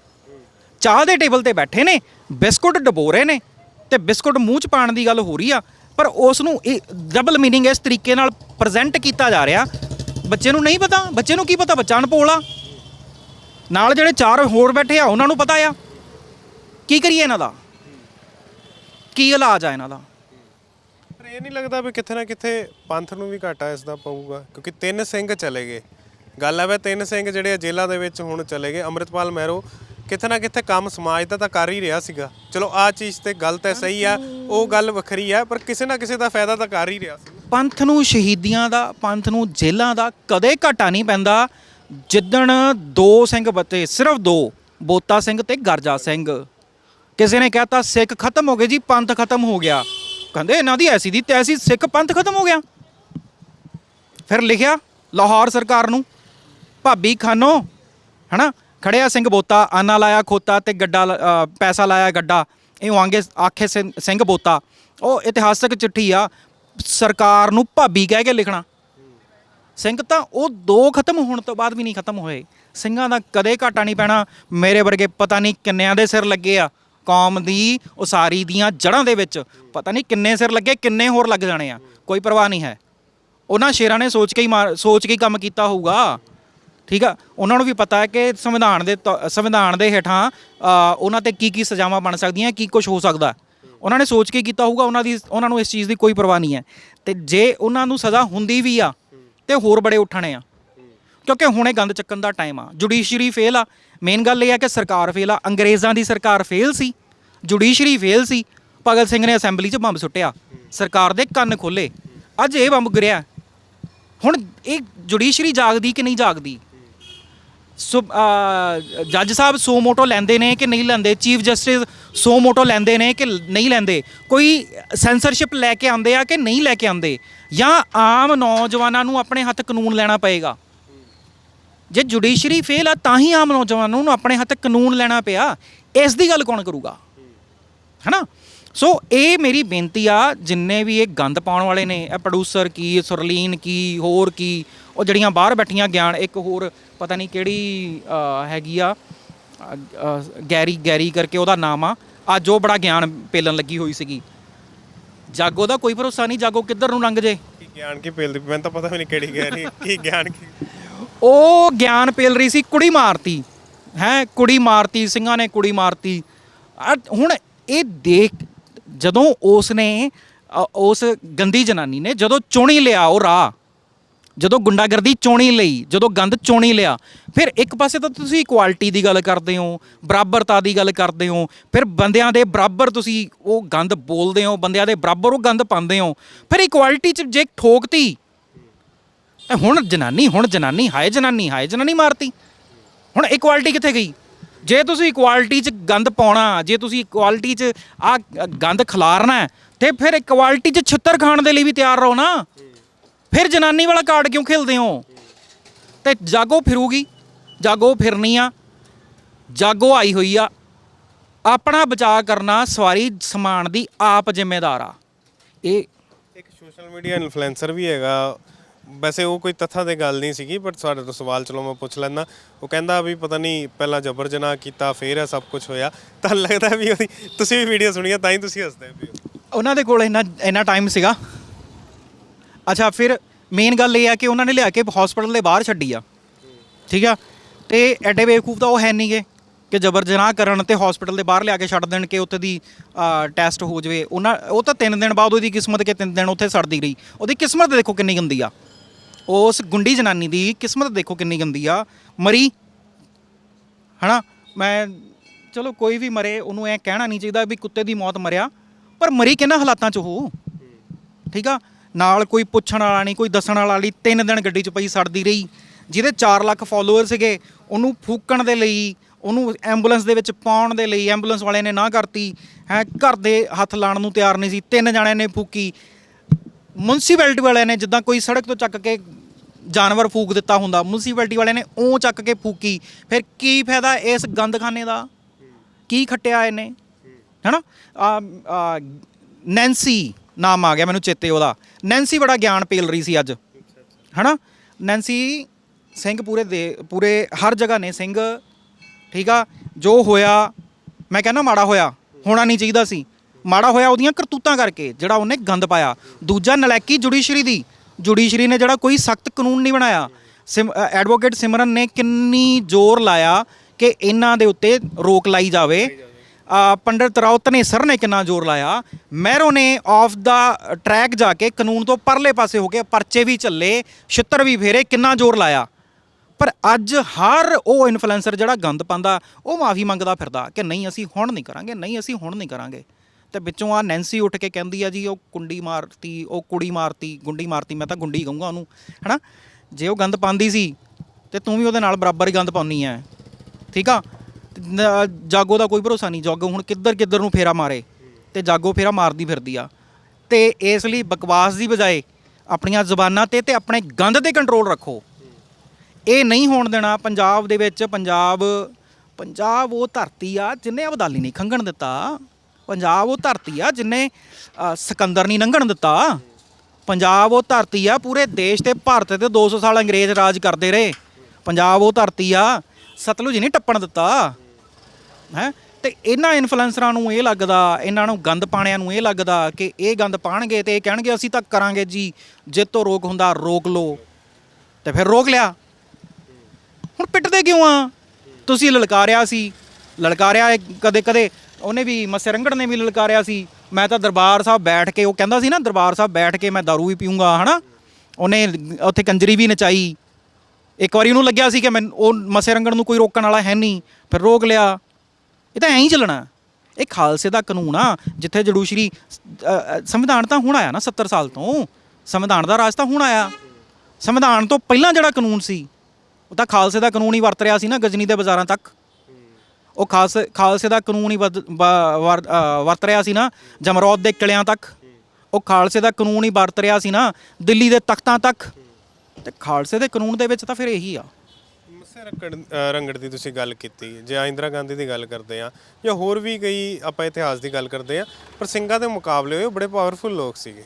ਚਾਹ ਦੇ ਟੇਬਲ ਤੇ ਬੈਠੇ ਨੇ ਬਿਸਕੁਟ ਡਬੋ ਰਹੇ ਨੇ ਤੇ ਬਿਸਕੁਟ ਮੂੰਹ ਚ ਪਾਣ ਦੀ ਗੱਲ ਹੋ ਰਹੀ ਆ। ਪਰ ਉਸ ਨੂੰ ਇਹ ਡਬਲ ਮੀਨਿੰਗ ਇਸ ਤਰੀਕੇ ਨਾਲ ਪ੍ਰੈਜ਼ੈਂਟ ਕੀਤਾ ਜਾ ਰਿਹਾ। ਬੱਚੇ ਨੂੰ ਨਹੀਂ ਪਤਾ। ਬੱਚੇ ਨੂੰ ਕੀ ਪਤਾ? ਬੱਚਾ ਅਨਪੋਲ ਆ। ਨਾਲ ਜਿਹੜੇ ਚਾਰ ਹੋਰ ਬੈਠੇ ਆ, ਉਹਨਾਂ ਨੂੰ ਪਤਾ ਆ। ਕੀ ਕਰੀਏ ਇਹਨਾਂ ਦਾ? ਕੀ ਇਲਾਜ ਆ ਇਹਨਾਂ ਦਾ? ਪਰ ਇਹ ਨਹੀਂ ਲੱਗਦਾ ਵੀ ਕਿੱਥੇ ਨਾ ਕਿੱਥੇ ਪੰਥ ਨੂੰ ਵੀ ਘਾਟਾ ਇਸ ਦਾ ਪਊਗਾ। ਕਿਉਂਕਿ ਤਿੰਨ ਸਿੰਘ ਚਲੇ ਗਏ। ਗੱਲ ਹੈ ਵੀ ਤਿੰਨ ਸਿੰਘ ਜਿਹੜੇ ਆ ਜੇਲ੍ਹਾਂ ਦੇ ਵਿੱਚ ਹੁਣ ਚਲੇ ਗਏ। ਅੰਮ੍ਰਿਤਪਾਲ ਮਹਿਰੋ ਕਿਤੇ ਨਾ ਕਿਤੇ ਕੰਮ ਸਮਾਜ ਦਾ ਤਾਂ ਕਰ ਹੀ ਰਿਹਾ ਸੀਗਾ। ਚਲੋ, ਆ ਚੀਜ਼ ਤੇ ਗੱਲ ਤਾਂ ਸਹੀ ਆ, ਉਹ ਗੱਲ ਵੱਖਰੀ ਆ, ਪਰ ਕਿਸੇ ਨਾ ਕਿਸੇ ਦਾ ਫਾਇਦਾ ਤਾਂ ਕਰ ਹੀ ਰਿਹਾ ਸੀ। ਪੰਥ ਨੂੰ ਸ਼ਹੀਦੀਆਂ ਦਾ, ਪੰਥ ਨੂੰ ਜੇਲਾਂ ਦਾ ਕਦੇ ਘਾਟਾ ਨਹੀਂ ਪੈਂਦਾ। ਜਿੱਦਣ ਦੋ ਸਿੰਘ ਬਤੇ ਸਿਰਫ ਦੋ, ਬੋਤਾ ਸਿੰਘ ਤੇ ਗਰਜਾ ਸਿੰਘ। ਕਿਸੇ ਨੇ ਕਹਤਾ, ਸਿੱਖ ਖਤਮ ਹੋ ਗਏ ਜੀ, ਪੰਥ ਖਤਮ ਹੋ ਗਿਆ। ਕਹਿੰਦੇ ਇਹਨਾਂ ਦੀ ਐਸੀ ਦੀ ਤੈਸੀ, ਸਿੱਖ ਪੰਥ ਖਤਮ ਹੋ ਗਿਆ। ਫਿਰ ਲਿਖਿਆ, ਲਾਹੌਰ ਸਰਕਾਰ ਨੂੰ, ਭਾਬੀ ਖਾਨੋ, ਹਨਾ? ਖੜਿਆ ਸਿੰਘ ਬੋਤਾ ਆਨਾ ਲਾਇਆ ਖੋਤਾ ਤੇ ਗੱਡਾ ਲ- ਅ, ਪੈਸਾ ਲਾਇਆ ਗੱਡਾ। ਇਹ ਆਂਗੇ ਆਖੇ ਸਿੰਘ ਸਿੰਘ ਬੋਤਾ। ਉਹ ਇਤਿਹਾਸਕ ਚਿੱਠੀ ਆ ਸਰਕਾਰ ਨੂੰ ਭਾਬੀ ਕਹਿ ਕੇ ਲਿਖਣਾ। ਸਿੰਘ ਤਾਂ ਉਹ ਦੋ ਖਤਮ ਹੋਣ ਤੋਂ ਬਾਅਦ ਵੀ ਨਹੀਂ ਖਤਮ ਹੋਏ। ਸਿੰਘਾਂ ਦਾ ਕਦੇ ਘਾਟਾ ਨਹੀਂ ਪੈਣਾ। ਮੇਰੇ ਵਰਗੇ ਪਤਾ ਨਹੀਂ ਕਿੰਨਿਆਂ ਦੇ ਸਿਰ ਲੱਗੇ ਆ। ਕੌਮ ਦੀ ਉਸਾਰੀ ਦੀਆਂ ਜੜ੍ਹਾਂ ਦੇ ਵਿੱਚ ਪਤਾ ਨਹੀਂ ਕਿੰਨੇ ਸਿਰ ਲੱਗੇ ਕਿੰਨੇ ਹੋਰ ਲੱਗ ਜਾਣੇ ਆ। ਕੋਈ ਪਰਵਾਹ ਨਹੀਂ ਹੈ। ਉਹਨਾਂ ਸ਼ੇਰਾਂ ਨੇ ਸੋਚ ਕੇ ਹੀ ਮਾਰ- ਸੋਚ ਕੇ ਹੀ ਕੰਮ ਕੀਤਾ ਹੋਊਗਾ। ਠੀਕ ਆ? ਉਹਨਾਂ ਨੂੰ ਵੀ ਪਤਾ ਹੈ ਕਿ ਸੰਵਿਧਾਨ ਦੇ ਤ- ਸੰਵਿਧਾਨ ਦੇ ਹੇਠਾਂ ਅ, ਉਹਨਾਂ ਤੇ ਕੀ ਕੀ ਸਜ਼ਾਵਾਂ ਬਣ ਸਕਦੀਆਂ ਕੀ ਕੁਝ ਹੋ ਸਕਦਾ। ਉਹਨਾਂ ਨੇ ਸੋਚ ਕੇ ਕੀਤਾ ਹੋਊਗਾ ਉਹਨਾਂ ਦੀ ਉਹਨਾਂ ਨੂੰ ਇਸ ਚੀਜ਼ ਦੀ ਕੋਈ ਪਰਵਾਹ ਨਹੀਂ ਹੈ। ਤੇ ਜੇ ਉਹਨਾਂ ਨੂੰ ਸਜ਼ਾ ਹੁੰਦੀ ਵੀ ਆ ਤੇ ਹੋਰ ਬੜੇ ਉੱਠਣੇ ਆ। ਕਿਉਂਕਿ ਹੁਣੇ ਗੰਦ ਚੱਕਣ ਦਾ ਟਾਈਮ ਆ। ਜੁਡੀਸ਼ਰੀ ਫੇਲ ਆ। ਮੇਨ ਗੱਲ ਇਹ ਆ ਕਿ ਸਰਕਾਰ ਫੇਲ ਆ। ਅੰਗਰੇਜ਼ਾਂ ਦੀ ਸਰਕਾਰ ਫੇਲ ਸੀ। ਜੁਡੀਸ਼ਰੀ ਫੇਲ ਸੀ। ਭਗਤ ਸਿੰਘ ਨੇ ਅਸੈਂਬਲੀ 'ਚ ਬੰਬ ਸੁੱਟਿਆ। ਸਰਕਾਰ ਦੇ ਕੰਨ ਖੋਲੇ ਅੱਜ ਇਹ ਬੰਬ ਗਿਰਿਆ। ਹੁਣ ਇਹ ਜੁਡੀਸ਼ਰੀ ਜਾਗਦੀ ਕਿ ਨਹੀਂ ਜਾਗਦੀ? ਸੋ ਅ, ਜੱਜ ਸਾਹਿਬ ਸੋ ਮੋਟੋ ਲੈਂਦੇ ਨੇ ਕਿ ਨਹੀਂ ਲੈਂਦੇ? ਚੀਫ ਜਸਟਿਸ ਸੋ ਮੋਟੋ ਲੈਂਦੇ ਨੇ ਕਿ ਲ- ਨਹੀਂ ਲੈਂਦੇ? ਕੋਈ ਸੈਂਸਰਸ਼ਿਪ ਲੈ ਕੇ ਆਉਂਦੇ ਆ ਕਿ ਨਹੀਂ ਲੈ ਕੇ ਆਉਂਦੇ? ਜਾਂ ਆਮ ਨੌਜਵਾਨਾਂ ਨੂੰ ਆਪਣੇ ਹੱਥ ਕਾਨੂੰਨ ਲੈਣਾ ਪਏਗਾ? ਜੇ ਜੁਡੀਸ਼ਰੀ ਫੇਲ ਆ ਤਾਂ ਹੀ ਆਮ ਨੌਜਵਾਨਾਂ ਨੂੰ ਆਪਣੇ ਹੱਥ ਕਾਨੂੰਨ ਲੈਣਾ ਪਿਆ। ਇਸ ਦੀ ਗੱਲ ਕੌਣ ਕਰੂਗਾ? ਹੈਨਾ? ਸੋ ਇਹ ਮੇਰੀ ਬੇਨਤੀ ਆ ਜਿੰਨੇ ਵੀ ਇਹ ਗੰਦ ਪਾਉਣ ਵਾਲੇ ਨੇ ਇਹ ਪ੍ਰੋਡਿਊਸਰ ਕੀ ਸੁਰਲੀਨ ਕੀ ਹੋਰ ਕੀ ਉਹ ਜਿਹੜੀਆਂ ਬਾਹਰ ਬੈਠੀਆਂ ਗਿਆਨ ਇੱਕ ਹੋਰ ਪਤਾ ਨਹੀਂ ਕਿਹੜੀ ਹੈਗੀ ਆ ਅ, ਅ, ਗੈਰੀ ਗੈਰੀ ਕਰਕੇ ਉਹਦਾ ਨਾਮ ਆ ਅੱਜ ਉਹ ਬੜਾ ਗਿਆਨ ਪੇਲਣ ਲੱਗੀ ਹੋਈ ਸੀਗੀ। ਜਾਗੋ ਦਾ ਕੋਈ ਭਰੋਸਾ ਨਹੀਂ ਜਾਗੋ ਕਿੱਧਰ ਨੂੰ ਲੰਘ ਜੇ? ਕੀ ਗਿਆਨ ਕੀ ਪੇਲਦੀ? ਮੈਨੂੰ ਤਾਂ ਪਤਾ ਵੀ ਨਹੀਂ ਕਿਹੜੀ ਕਹਿ ਰਹੀ ਕੀ ਗਿਆਨ ਕੀ। ਉਹ ਗਿਆਨ ਪੇਲ ਰਹੀ ਸੀ ਕੁੜੀ ਮਾਰਤੀ ਹੈ ਕੁੜੀ ਮਾਰਤੀ ਸਿੰਘਾਂ ਨੇ ਕੁੜੀ ਮਾਰਤੀ। ਹੁਣ ਇਹ ਦੇਖ ਜਦੋਂ ਉਸ ਨੇ ਅ, ਉਸ ਗੰਦੀ ਜਨਾਨੀ ਨੇ ਜਦੋਂ ਚੁਣੀ ਲਿਆ ਉਹ ਰਾਹ ਜਦੋਂ ਗੁੰਡਾਗਰਦੀ ਚੋਣੀ ਲਈ ਜਦੋਂ ਗੰਦ ਚੋਣੀ ਲਿਆ ਫਿਰ ਇੱਕ ਪਾਸੇ ਤਾਂ ਤੁਸੀਂ ਇਕੁਆਲਿਟੀ ਦੀ ਗੱਲ ਕਰਦੇ ਹੋ ਬਰਾਬਰਤਾ ਦੀ ਗੱਲ ਕਰਦੇ ਹੋ ਫਿਰ ਬੰਦਿਆਂ ਦੇ ਬਰਾਬਰ ਤੁਸੀਂ ਉਹ ਗੰਦ ਬੋਲਦੇ ਹੋ ਬੰਦਿਆਂ ਦੇ ਬਰਾਬਰ ਉਹ ਗੰਦ ਪਾਉਂਦੇ ਹੋ ਫਿਰ ਇਕੁਆਲਿਟੀ 'ਚ ਜੇ ਠੋਕਤੀ ਤੇ ਹੁਣ ਜਨਾਨੀ ਹੁਣ ਜਨਾਨੀ ਹਾਏ ਜਨਾਨੀ ਹਾਏ ਜਨਾਨੀ ਮਾਰਤੀ ਹੁਣ ਇਕੁਆਲਿਟੀ ਕਿੱਥੇ ਗਈ? ਜੇ ਤੁਸੀਂ ਇਕੁਆਲਿਟੀ 'ਚ ਗੰਦ ਪਾਉਣਾ ਜੇ ਤੁਸੀਂ ਇਕੁਆਲਿਟੀ 'ਚ ਆ ਗੰਦ ਖਿਲਾਰਨਾ ਹੈ, ਤੇ ਫਿਰ ਇਕੁਆਲਿਟੀ 'ਚ ਛਿੱਤਰ ਖਾਣ ਦੇ ਲਈ ਵੀ ਤਿਆਰ ਰਹੋ ਨਾ। ਫਿਰ ਜਨਾਨੀ ਵਾਲਾ ਕਾਰਡ ਕਿਉਂ ਖੇਲਦੇ ਹੋ? ਤੇ ਜਾਗੋ ਫਿਰੂਗੀ ਜਾਗੋ ਫਿਰਨੀ ਆ ਜਾਗੋ ਆਈ ਹੋਈ ਆ। ਆਪਣਾ ਬਚਾਅ ਕਰਨਾ ਸਵਾਰੀ ਸਮਾਨ ਦੀ ਆਪ ਜ਼ਿੰਮੇਦਾਰ ਆ। ਇਹ ਇੱਕ ਸੋਸ਼ਲ ਮੀਡੀਆ ਇਨਫਲੂਐਂਸਰ ਵੀ ਹੈਗਾ ਵੈਸੇ ਉਹ ਕੋਈ ਤੱਥਾਂ ਤੇ ਗੱਲ ਨਹੀਂ ਸੀਗੀ ਪਰ ਤੁਹਾਡੇ ਤੋਂ ਸਵਾਲ, ਚਲੋ ਮੈਂ ਪੁੱਛ ਲੈਂਦਾ। ਉਹ ਕਹਿੰਦਾ ਵੀ ਪਤਾ ਨਹੀਂ, ਪਹਿਲਾਂ ਜਬਰ ਜਨਾਹ ਕੀਤਾ, ਫੇਰ ਇਹ ਸਭ ਕੁਝ ਹੋਇਆ। ਤਾਂ ਲੱਗਦਾ ਵੀ ਉਹਦੀ, ਤੁਸੀਂ ਵੀ ਵੀਡੀਓ ਸੁਣੀ ਤਾਂ ਹੀ ਤੁਸੀਂ ਹੱਸਦੇ ਪਏ ਹੋ। ਉਹਨਾਂ ਦੇ ਕੋਲ ਇੰਨਾ ਇੰਨਾ ਟਾਈਮ ਸੀਗਾ। ਅੱਛਾ, ਫਿਰ ਮੇਨ ਗੱਲ ਇਹ ਆ ਕਿ ਉਹਨਾਂ ਨੇ ਲਿਆ ਕੇ ਹਸਪੀਟਲ ਦੇ ਬਾਹਰ ਛੱਡੀ ਆ। ਠੀਕ ਆ? ਤੇ ਐਡੇ ਬੇਵਕੂਫ ਤਾਂ ਉਹ ਹੈ ਨਹੀਂਗੇ ਕਿ ਜਬਰ ਜਨਾਹ ਕਰਨ ਤੇ ਹਸਪੀਟਲ ਦੇ ਬਾਹਰ ਲਿਆ ਕੇ ਛੱਡ ਦੇਣ ਕਿ ਉੱਥੇ ਦੀ ਟੈਸਟ ਹੋ ਜਵੇ। ਉਹਨਾਂ, ਉਹ ਤਾਂ 3 ਦਿਨ ਬਾਅਦ ਉਹਦੀ ਕਿਸਮਤ ਕਿ 3 ਦਿਨ ਉੱਥੇ ਸੜਦੀ ਰਹੀ। ਉਹਦੀ ਕਿਸਮਤ ਦੇਖੋ ਕਿੰਨੀ ਗੰਦੀ ਆ। ਉਸ ਗੁੰਡੀ ਜਨਾਨੀ ਦੀ ਕਿਸਮਤ ਦੇਖੋ ਕਿੰਨੀ ਗੰਦੀ ਆ। ਮਰੀ। ਹਨਾ? ਮੈਂ, ਚਲੋ ਕੋਈ ਵੀ ਮਰੇ, ਉਹਨੂੰ ਐ ਕਹਿਣਾ ਨਹੀਂ ਚਾਹੀਦਾ ਵੀ ਕੁੱਤੇ ਦੀ ਮੌਤ ਮਰਿਆ, ਪਰ ਮਰੀ ਕਿਹਨਾਂ ਹਾਲਾਤਾਂ 'ਚ ਹੋ ਠੀਕ ਆ? ਨਾਲ ਕੋਈ ਪੁੱਛਣ ਵਾਲਾ ਨਹੀਂ, ਕੋਈ ਦੱਸਣ ਵਾਲਾ ਨਹੀਂ, ਤਿੰਨ ਦਿਨ ਗੱਡੀ 'ਚ ਪਈ, ਸੜਦੀ ਰਹੀ। ਜਿਹਦੇ 4 ਲੱਖ ਫਾਲੋਅਰ ਸੀਗੇ, ਉਹਨੂੰ ਫੂਕਣ ਦੇ ਲਈ, ਉਹਨੂੰ ਐਂਬੂਲੈਂਸ ਦੇ ਵਿੱਚ ਪਾਉਣ ਦੇ ਲਈ ਐਂਬੂਲੈਂਸ ਵਾਲਿਆਂ ਨੇ ਨਾ ਕਰਤੀ। ਹੈ, ਘਰ ਦੇ ਹੱਥ ਲਾਣ ਨੂੰ ਤਿਆਰ ਨਹੀਂ ਸੀ, ਤਿੰਨ ਜਣਿਆਂ ਨੇ ਫੂਕੀ। ਮੁਨਸੀਪੈਲਿਟੀ ਵਾਲਿਆਂ ਨੇ ਜਿੱਦਾਂ ਕੋਈ ਸੜਕ ਤੋਂ ਚੱਕ ਕੇ ਜਾਨਵਰ ਫੂਕ ਦਿੱਤਾ ਹੁੰਦਾ। ਮੁਨਸੀਪੈਲਿਟੀ ਵਾਲਿਆਂ ਨੇ ਉਹ ਚੱਕ ਕੇ ਫੂਕੀ। ਫਿਰ ਕੀ ਫਾਇਦਾ ਇਸ ਗੰਦਖਾਨੇ ਦਾ? ਕੀ ਖੱਟਿਆ ਇਹਨੇ? ਹੈਨਾ? ਆ ਆ, ਨੈਂਸੀ ਨਾਮ ਆ ਗਿਆ ਮੈਨੂੰ ਚੇਤੇ ਉਹਦਾ। ਨੈਂਸੀ ਬੜਾ ਗਿਆਨ ਪੇਲ ਰਹੀ ਸੀ ਅੱਜ। ਹੈਨਾ? ਨੈਂਸੀ ਸਿੰਘ ਪੂਰੇ ਦੇ ਪੂਰੇ ਹਰ ਜਗ੍ਹਾ ਨੇ ਸਿੰਘ। ਠੀਕ ਆ? ਜੋ ਹੋਇਆ ਮੈਂ ਕਹਿੰਦਾ ਮਾੜਾ ਹੋਇਆ ਹੋਣਾ ਨਹੀਂ ਚਾਹੀਦਾ ਸੀ। ਮਾੜਾ ਹੋਇਆ ਉਹਦੀਆਂ ਕਰਤੂਤਾਂ ਕਰਕੇ ਜਿਹੜਾ ਉਹਨੇ ਗੰਦ ਪਾਇਆ। ਦੂਜਾ ਨਲੈਕੀ ਜੁਡੀਸ਼ਰੀ ਦੀ। ਜੁਡੀਸ਼ਰੀ ਨੇ ਜਿਹੜਾ ਕੋਈ ਸਖਤ ਕਾਨੂੰਨ ਨਹੀਂ ਬਣਾਇਆ। ਸਿਮ ਐਡਵੋਕੇਟ ਸਿਮਰਨ ਨੇ ਕਿੰਨੀ ਜ਼ੋਰ ਲਾਇਆ ਕਿ ਇਹਨਾਂ ਦੇ ਉੱਤੇ ਰੋਕ ਲਾਈ ਜਾਵੇ। ਆ, ਪੰਡਿਤ ਰਾਉਤ ਨੇ ਸਰ ਨੇ ਕਿੰਨਾ ਜ਼ੋਰ ਲਾਇਆ। ਮਹਿਰੋ ਨੇ ਆਫ ਦਾ ਟਰੈਕ ਜਾ ਕੇ ਕਾਨੂੰਨ ਤੋਂ ਪਰਲੇ ਪਾਸੇ ਹੋ ਕੇ ਪਰਚੇ ਵੀ ਚੱਲੇ ਛਿੱਤਰ ਵੀ ਫੇਰੇ ਕਿੰਨਾ ਜ਼ੋਰ ਲਾਇਆ। ਪਰ ਅੱਜ ਹਰ ਉਹ ਇਨਫਲੂਐਂਸਰ ਜਿਹੜਾ ਗੰਦ ਪਾਉਂਦਾ ਉਹ ਮਾਫੀ ਮੰਗਦਾ ਫਿਰਦਾ ਕਿ ਨਹੀਂ ਅਸੀਂ ਹੁਣ ਨਹੀਂ ਕਰਾਂਗੇ ਨਹੀਂ ਅਸੀਂ ਹੁਣ ਨਹੀਂ ਕਰਾਂਗੇ। ਤੇ ਵਿੱਚੋਂ ਆ ਨੈਂਸੀ ਉੱਠ ਕੇ ਕਹਿੰਦੀ ਆ ਜੀ, ਉਹ ਕੁੰਡੀ ਮਾਰਤੀ, ਉਹ ਕੁੜੀ ਮਾਰਤੀ, ਗੁੰਡੀ ਮਾਰਤੀ, ਮੈਂ ਤਾਂ ਗੁੰਡੀ ਕਹੂੰਗਾ ਉਹਨੂੰ, ਹਨਾ? ਜੇ ਉਹ ਗੰਦ ਪਾਉਂਦੀ ਸੀ, ਤੇ ਤੂੰ ਵੀ ਉਹਦੇ ਨਾਲ ਬਰਾਬਰ ਹੀ ਗੰਦ ਪਾਉਣੀ ਐ, ਠੀਕ ਆ? ਜਾਗੋ ਦਾ ਕੋਈ ਭਰੋਸਾ ਨਹੀਂ, ਜਾਗੋ ਹੁਣ ਕਿੱਧਰ ਕਿੱਧਰ ਨੂੰ ਫੇਰਾ ਮਾਰੇ, ਤੇ ਜਾਗੋ ਫੇਰਾ ਮਾਰਦੀ ਫਿਰਦੀ ਆ। ਤੇ ਇਸ ਲਈ ਬਕਵਾਸ ਦੀ ਬਜਾਏ ਆਪਣੀਆਂ ਜ਼ੁਬਾਨਾਂ ਤੇ ਤੇ ਆਪਣੇ ਗੰਦ ਤੇ ਕੰਟਰੋਲ ਰੱਖੋ। ਇਹ ਨਹੀਂ ਹੋਣ ਦੇਣਾ ਪੰਜਾਬ ਦੇ ਵਿੱਚ, ਪੰਜਾਬ ਪੰਜਾਬ ਉਹ ਧਰਤੀ ਆ ਜਿੰਨੇ ਅਬਦਾਲੀ ਨਹੀਂ ਖੰਗਣ ਦਿੱਤਾ। ਪੰਜਾਬ ਉਹ ਧਰਤੀ ਆ ਜਿੰਨੇ ਅ, ਸਿਕੰਦਰ ਨਹੀਂ ਲੰਘਣ ਦਿੱਤਾ। ਪੰਜਾਬ ਉਹ ਧਰਤੀ ਆ ਪੂਰੇ ਦੇਸ਼ ਤੇ ਭਾਰਤ ਤੇ 200 ਸਾਲ ਅੰਗਰੇਜ਼ ਰਾਜ ਕਰਦੇ ਰਹੇ। ਪੰਜਾਬ ਉਹ ਧਰਤੀ ਆ ਸਤਲੁਜ ਨਹੀਂ ਟੱਪਣ ਦਿੱਤਾ। ਹੈ? ਤੇ ਇਹਨਾਂ ਇਨਫਲੂਐਂਸਰਾਂ ਨੂੰ ਇਹ ਲੱਗਦਾ ਇਹਨਾਂ ਨੂੰ ਗੰਦ ਪਾਣਿਆਂ ਨੂੰ ਇਹ ਲੱਗਦਾ ਕਿ ਇਹ ਗੰਦ ਪਾਣਗੇ ਤੇ ਇਹ ਕਹਿਣਗੇ ਅਸੀਂ ਤਾਂ ਕਰਾਂਗੇ ਜੀ ਜੇ ਤੋਂ ਰੋਕ ਹੁੰਦਾ ਰੋਕ ਲੋ ਤੇ ਫਿਰ ਰੋਕ ਲਿਆ। ਹੁਣ ਪਿੱਟਦੇ ਕਿਉਂ ਆ? ਤੁਸੀਂ ਲਲਕਾਰਿਆ ਸੀ। ਲਲਕਾਰਿਆ ਕਦੇ ਕਦੇ ਉਹਨੇ ਵੀ ਮੱਸੇ ਰੰਗੜ ਨੇ ਵੀ ਲਲਕਾਰਿਆ ਸੀ। ਮੈਂ ਤਾਂ ਦਰਬਾਰ ਸਾਹਿਬ ਬੈਠ ਕੇ, ਉਹ ਕਹਿੰਦਾ ਸੀ ਨਾ, ਦਰਬਾਰ ਸਾਹਿਬ ਬੈਠ ਕੇ ਮੈਂ दारू ਵੀ ਪੀਊਂਗਾ, ਹਨਾ? ਉਹਨੇ ਉੱਥੇ ਕੰਜਰੀ ਵੀ ਨਚਾਈ। ਇੱਕ ਵਾਰੀ ਉਹਨੂੰ ਲੱਗਿਆ ਸੀ ਕਿ ਮੈਂ, ਉਹ ਮੱਸੇ ਰੰਗੜ ਨੂੰ ਕੋਈ ਰੋਕਣ ਵਾਲਾ ਹੈ ਨਹੀਂ, ਫਿਰ ਰੋਕ ਲਿਆ। ਇਹ ਤਾਂ ਐਂ ਹੀ ਚੱਲਣਾ। ਇਹ ਖਾਲਸੇ ਦਾ ਕਾਨੂੰਨ ਆ, ਜਿੱਥੇ ਜੜੂਸ਼ਰੀ ਸੰਵਿਧਾਨ ਤਾਂ ਹੁਣ ਆਇਆ ਨਾ 70 ਸਾਲ ਤੋਂ। ਸੰਵਿਧਾਨ ਦਾ ਰਾਜ ਤਾਂ ਹੁਣ ਆਇਆ। ਸੰਵਿਧਾਨ ਤੋਂ ਪਹਿਲਾਂ ਜਿਹੜਾ ਕਾਨੂੰਨ ਸੀ, ਉਹ ਤਾਂ ਖਾਲਸੇ ਦਾ ਕਾਨੂੰਨ ਹੀ ਵਰਤ ਰਿਹਾ ਸੀ ਨਾ, ਗਜਨੀ ਦੇ ਬਾਜ਼ਾਰਾਂ ਤੱਕ। ਉਹ ਖਾਲਸੇ ਖਾਲਸੇ ਦਾ ਕਾਨੂੰਨ ਹੀ ਵਦ- ਬ- ਵਰ- ਅ, ਵਰਤ ਰਿਹਾ ਸੀ ਨਾ ਜਮਰੌਦ ਦੇ ਕਿਲਿਆਂ ਤੱਕ। ਉਹ ਖਾਲਸੇ ਦਾ ਕਾਨੂੰਨ ਹੀ ਵਰਤ ਰਿਹਾ ਸੀ ਨਾ ਦਿੱਲੀ ਦੇ ਤਖਤਾਂ ਤੱਕ। ਤੇ ਖਾਲਸੇ ਦੇ ਕਾਨੂੰਨ ਦੇ ਵਿੱਚ ਤਾਂ ਫਿਰ ਇਹੀ ਆ। ਮੱਸੇ ਰੰਗੜ ਅ, ਰੰਗੜ ਦੀ ਤੁਸੀਂ ਗੱਲ ਕੀਤੀ ਜੇ ਇੰਦਰਾ ਗਾਂਧੀ ਦੀ ਗੱਲ ਕਰਦੇ ਆ ਜਾਂ ਹੋਰ ਵੀ ਕਈ ਆਪਾਂ ਇਤਿਹਾਸ ਦੀ ਗੱਲ ਕਰਦੇ ਆ ਪਰ ਸਿੰਘਾਂ ਦੇ ਮੁਕਾਬਲੇ ਹੋਏ ਬੜੇ ਪਾਵਰਫੁਲ ਲੋਕ ਸੀਗੇ।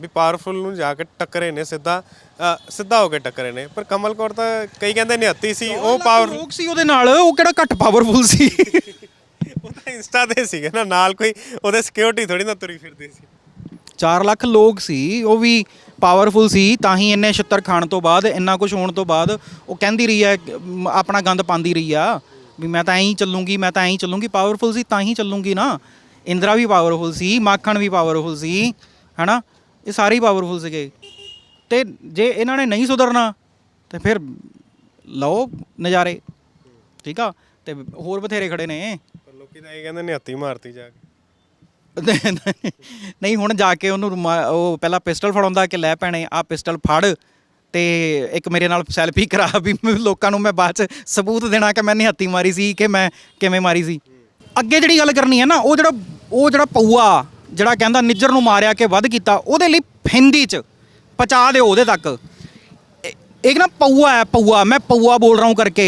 ਵੀ ਪਾਵਰਫੁਲ ਨੂੰ ਜਾ ਕੇ ਟੱਕਰੇ ਨੇ ਸਿੱਧਾ ਅ, ਸਿੱਧਾ ਹੋ ਕੇ ਟੱਕਰੇ ਨੇ। ਪਰ ਕਮਲ ਕੌਰ ਤਾਂ ਕਈ ਕਹਿੰਦੇ ਨਿਹੱਤੀ ਸੀ ਉਹ ਪਾਵਰ ਲੋਕ ਸੀ ਉਹਦੇ ਨਾਲ ਉਹ ਕਿਹੜਾ ਘੱਟ ਪਾਵਰਫੁਲ ਸੀ? ਉਹ ਤਾਂ ਇੰਸਟਾ ਤੇ ਸੀਗੇ ਨਾ ਨਾਲ ਕੋਈ ਉਹਦੇ ਸਿਕਿਉਰਿਟੀ ਥੋੜੀ ਨਾ ਤੁਰੀ ਫਿਰਦੀ ਸੀ। 4 ਲੱਖ ਲੋਕ ਸੀ ਉਹ ਵੀ ਪਾਵਰਫੁਲ ਸੀ ਤਾਂ ਹੀ ਇੰਨੇ ਛਿੱਤਰ ਖਾਣ ਤੋਂ ਬਾਅਦ ਇੰਨਾ ਕੁਝ ਹੋਣ ਤੋਂ ਬਾਅਦ ਉਹ ਕਹਿੰਦੀ ਰਹੀ ਹੈ ਆਪਣਾ ਗੰਦ ਪਾਉਂਦੀ ਰਹੀ ਆ ਵੀ ਮੈਂ ਤਾਂ ਐਂ ਹੀ ਚੱਲੂੰਗੀ ਮੈਂ ਤਾਂ ਐਂ ਹੀ ਚੱਲੂੰਗੀ ਪਾਵਰਫੁਲ ਸੀ ਤਾਂ ਹੀ ਚੱਲੂੰਗੀ ਨਾ। ਇੰਦਰਾ ਵੀ ਪਾਵਰਫੁਲ ਸੀ ਮਾਖਣ ਵੀ ਪਾਵਰਫੁਲ ਸੀ ਹਨਾ? ਇਹ ਸਾਰੇ ਹੀ ਪਾਵਰਫੁਲ ਸੀਗੇ। ਤੇ ਜੇ ਇਹਨਾਂ ਨੇ ਨਹੀਂ ਸੁਧਰਨਾ ਤੇ ਫਿਰ ਲਓ ਨਜ਼ਾਰੇ। ਠੀਕ ਆ? ਤੇ ਹੋਰ ਬਥੇਰੇ ਖੜੇ ਨੇ। ਪਰ ਲੋਕੀ ਤਾਂ ਇਹ ਕਹਿੰਦੇ ਨੇ ਹੱਤੀ ਮਾਰਤੀ ਜਾ ਕੇ। *laughs* ਨਹੀਂ ਹੁਣ ਜਾ ਕੇ ਉਹਨੂੰ ਰੁਮਾ- ਉਹ ਪਹਿਲਾਂ ਪਿਸਟਲ ਫੜਾਉਂਦਾ ਕਿ ਲੈ ਭੈਣੇ ਆ ਪਿਸਟਲ ਫੜ ਤੇ ਇੱਕ ਮੇਰੇ ਨਾਲ ਸੈਲਫੀ ਕਰਾ ਵੀ ਮੈਂ ਲੋਕਾਂ ਨੂੰ ਮੈਂ ਬਾਅਦ ਚ ਸਬੂਤ ਦੇਣਾ ਕਿ ਮੈਂ ਨਿਹੱਤੀ ਮਾਰੀ ਸੀ ਕਿ ਮੈਂ ਕਿਵੇਂ ਮਾਰੀ ਸੀ। ਅੱਗੇ ਜਿਹੜੀ ਗੱਲ ਕਰਨੀ ਹੈ ਨਾ ਉਹ ਜਿਹੜਾ ਉਹ ਜਿਹੜਾ ਪਊਆ ਜਿਹੜਾ ਕਹਿੰਦਾ ਨਿੱਜਰ ਨੂੰ ਮਾਰਿਆ ਕਿ ਵੱਧ ਕੀਤਾ ਉਹਦੇ ਲਈ ਹਿੰਦੀ ਚ ਪਹੁੰਚਾ ਦਿਓ ਉਹਦੇ ਤੱਕ ए- एक ना पौआ है पौआ मैं पौआ बोल रहा हूँ करके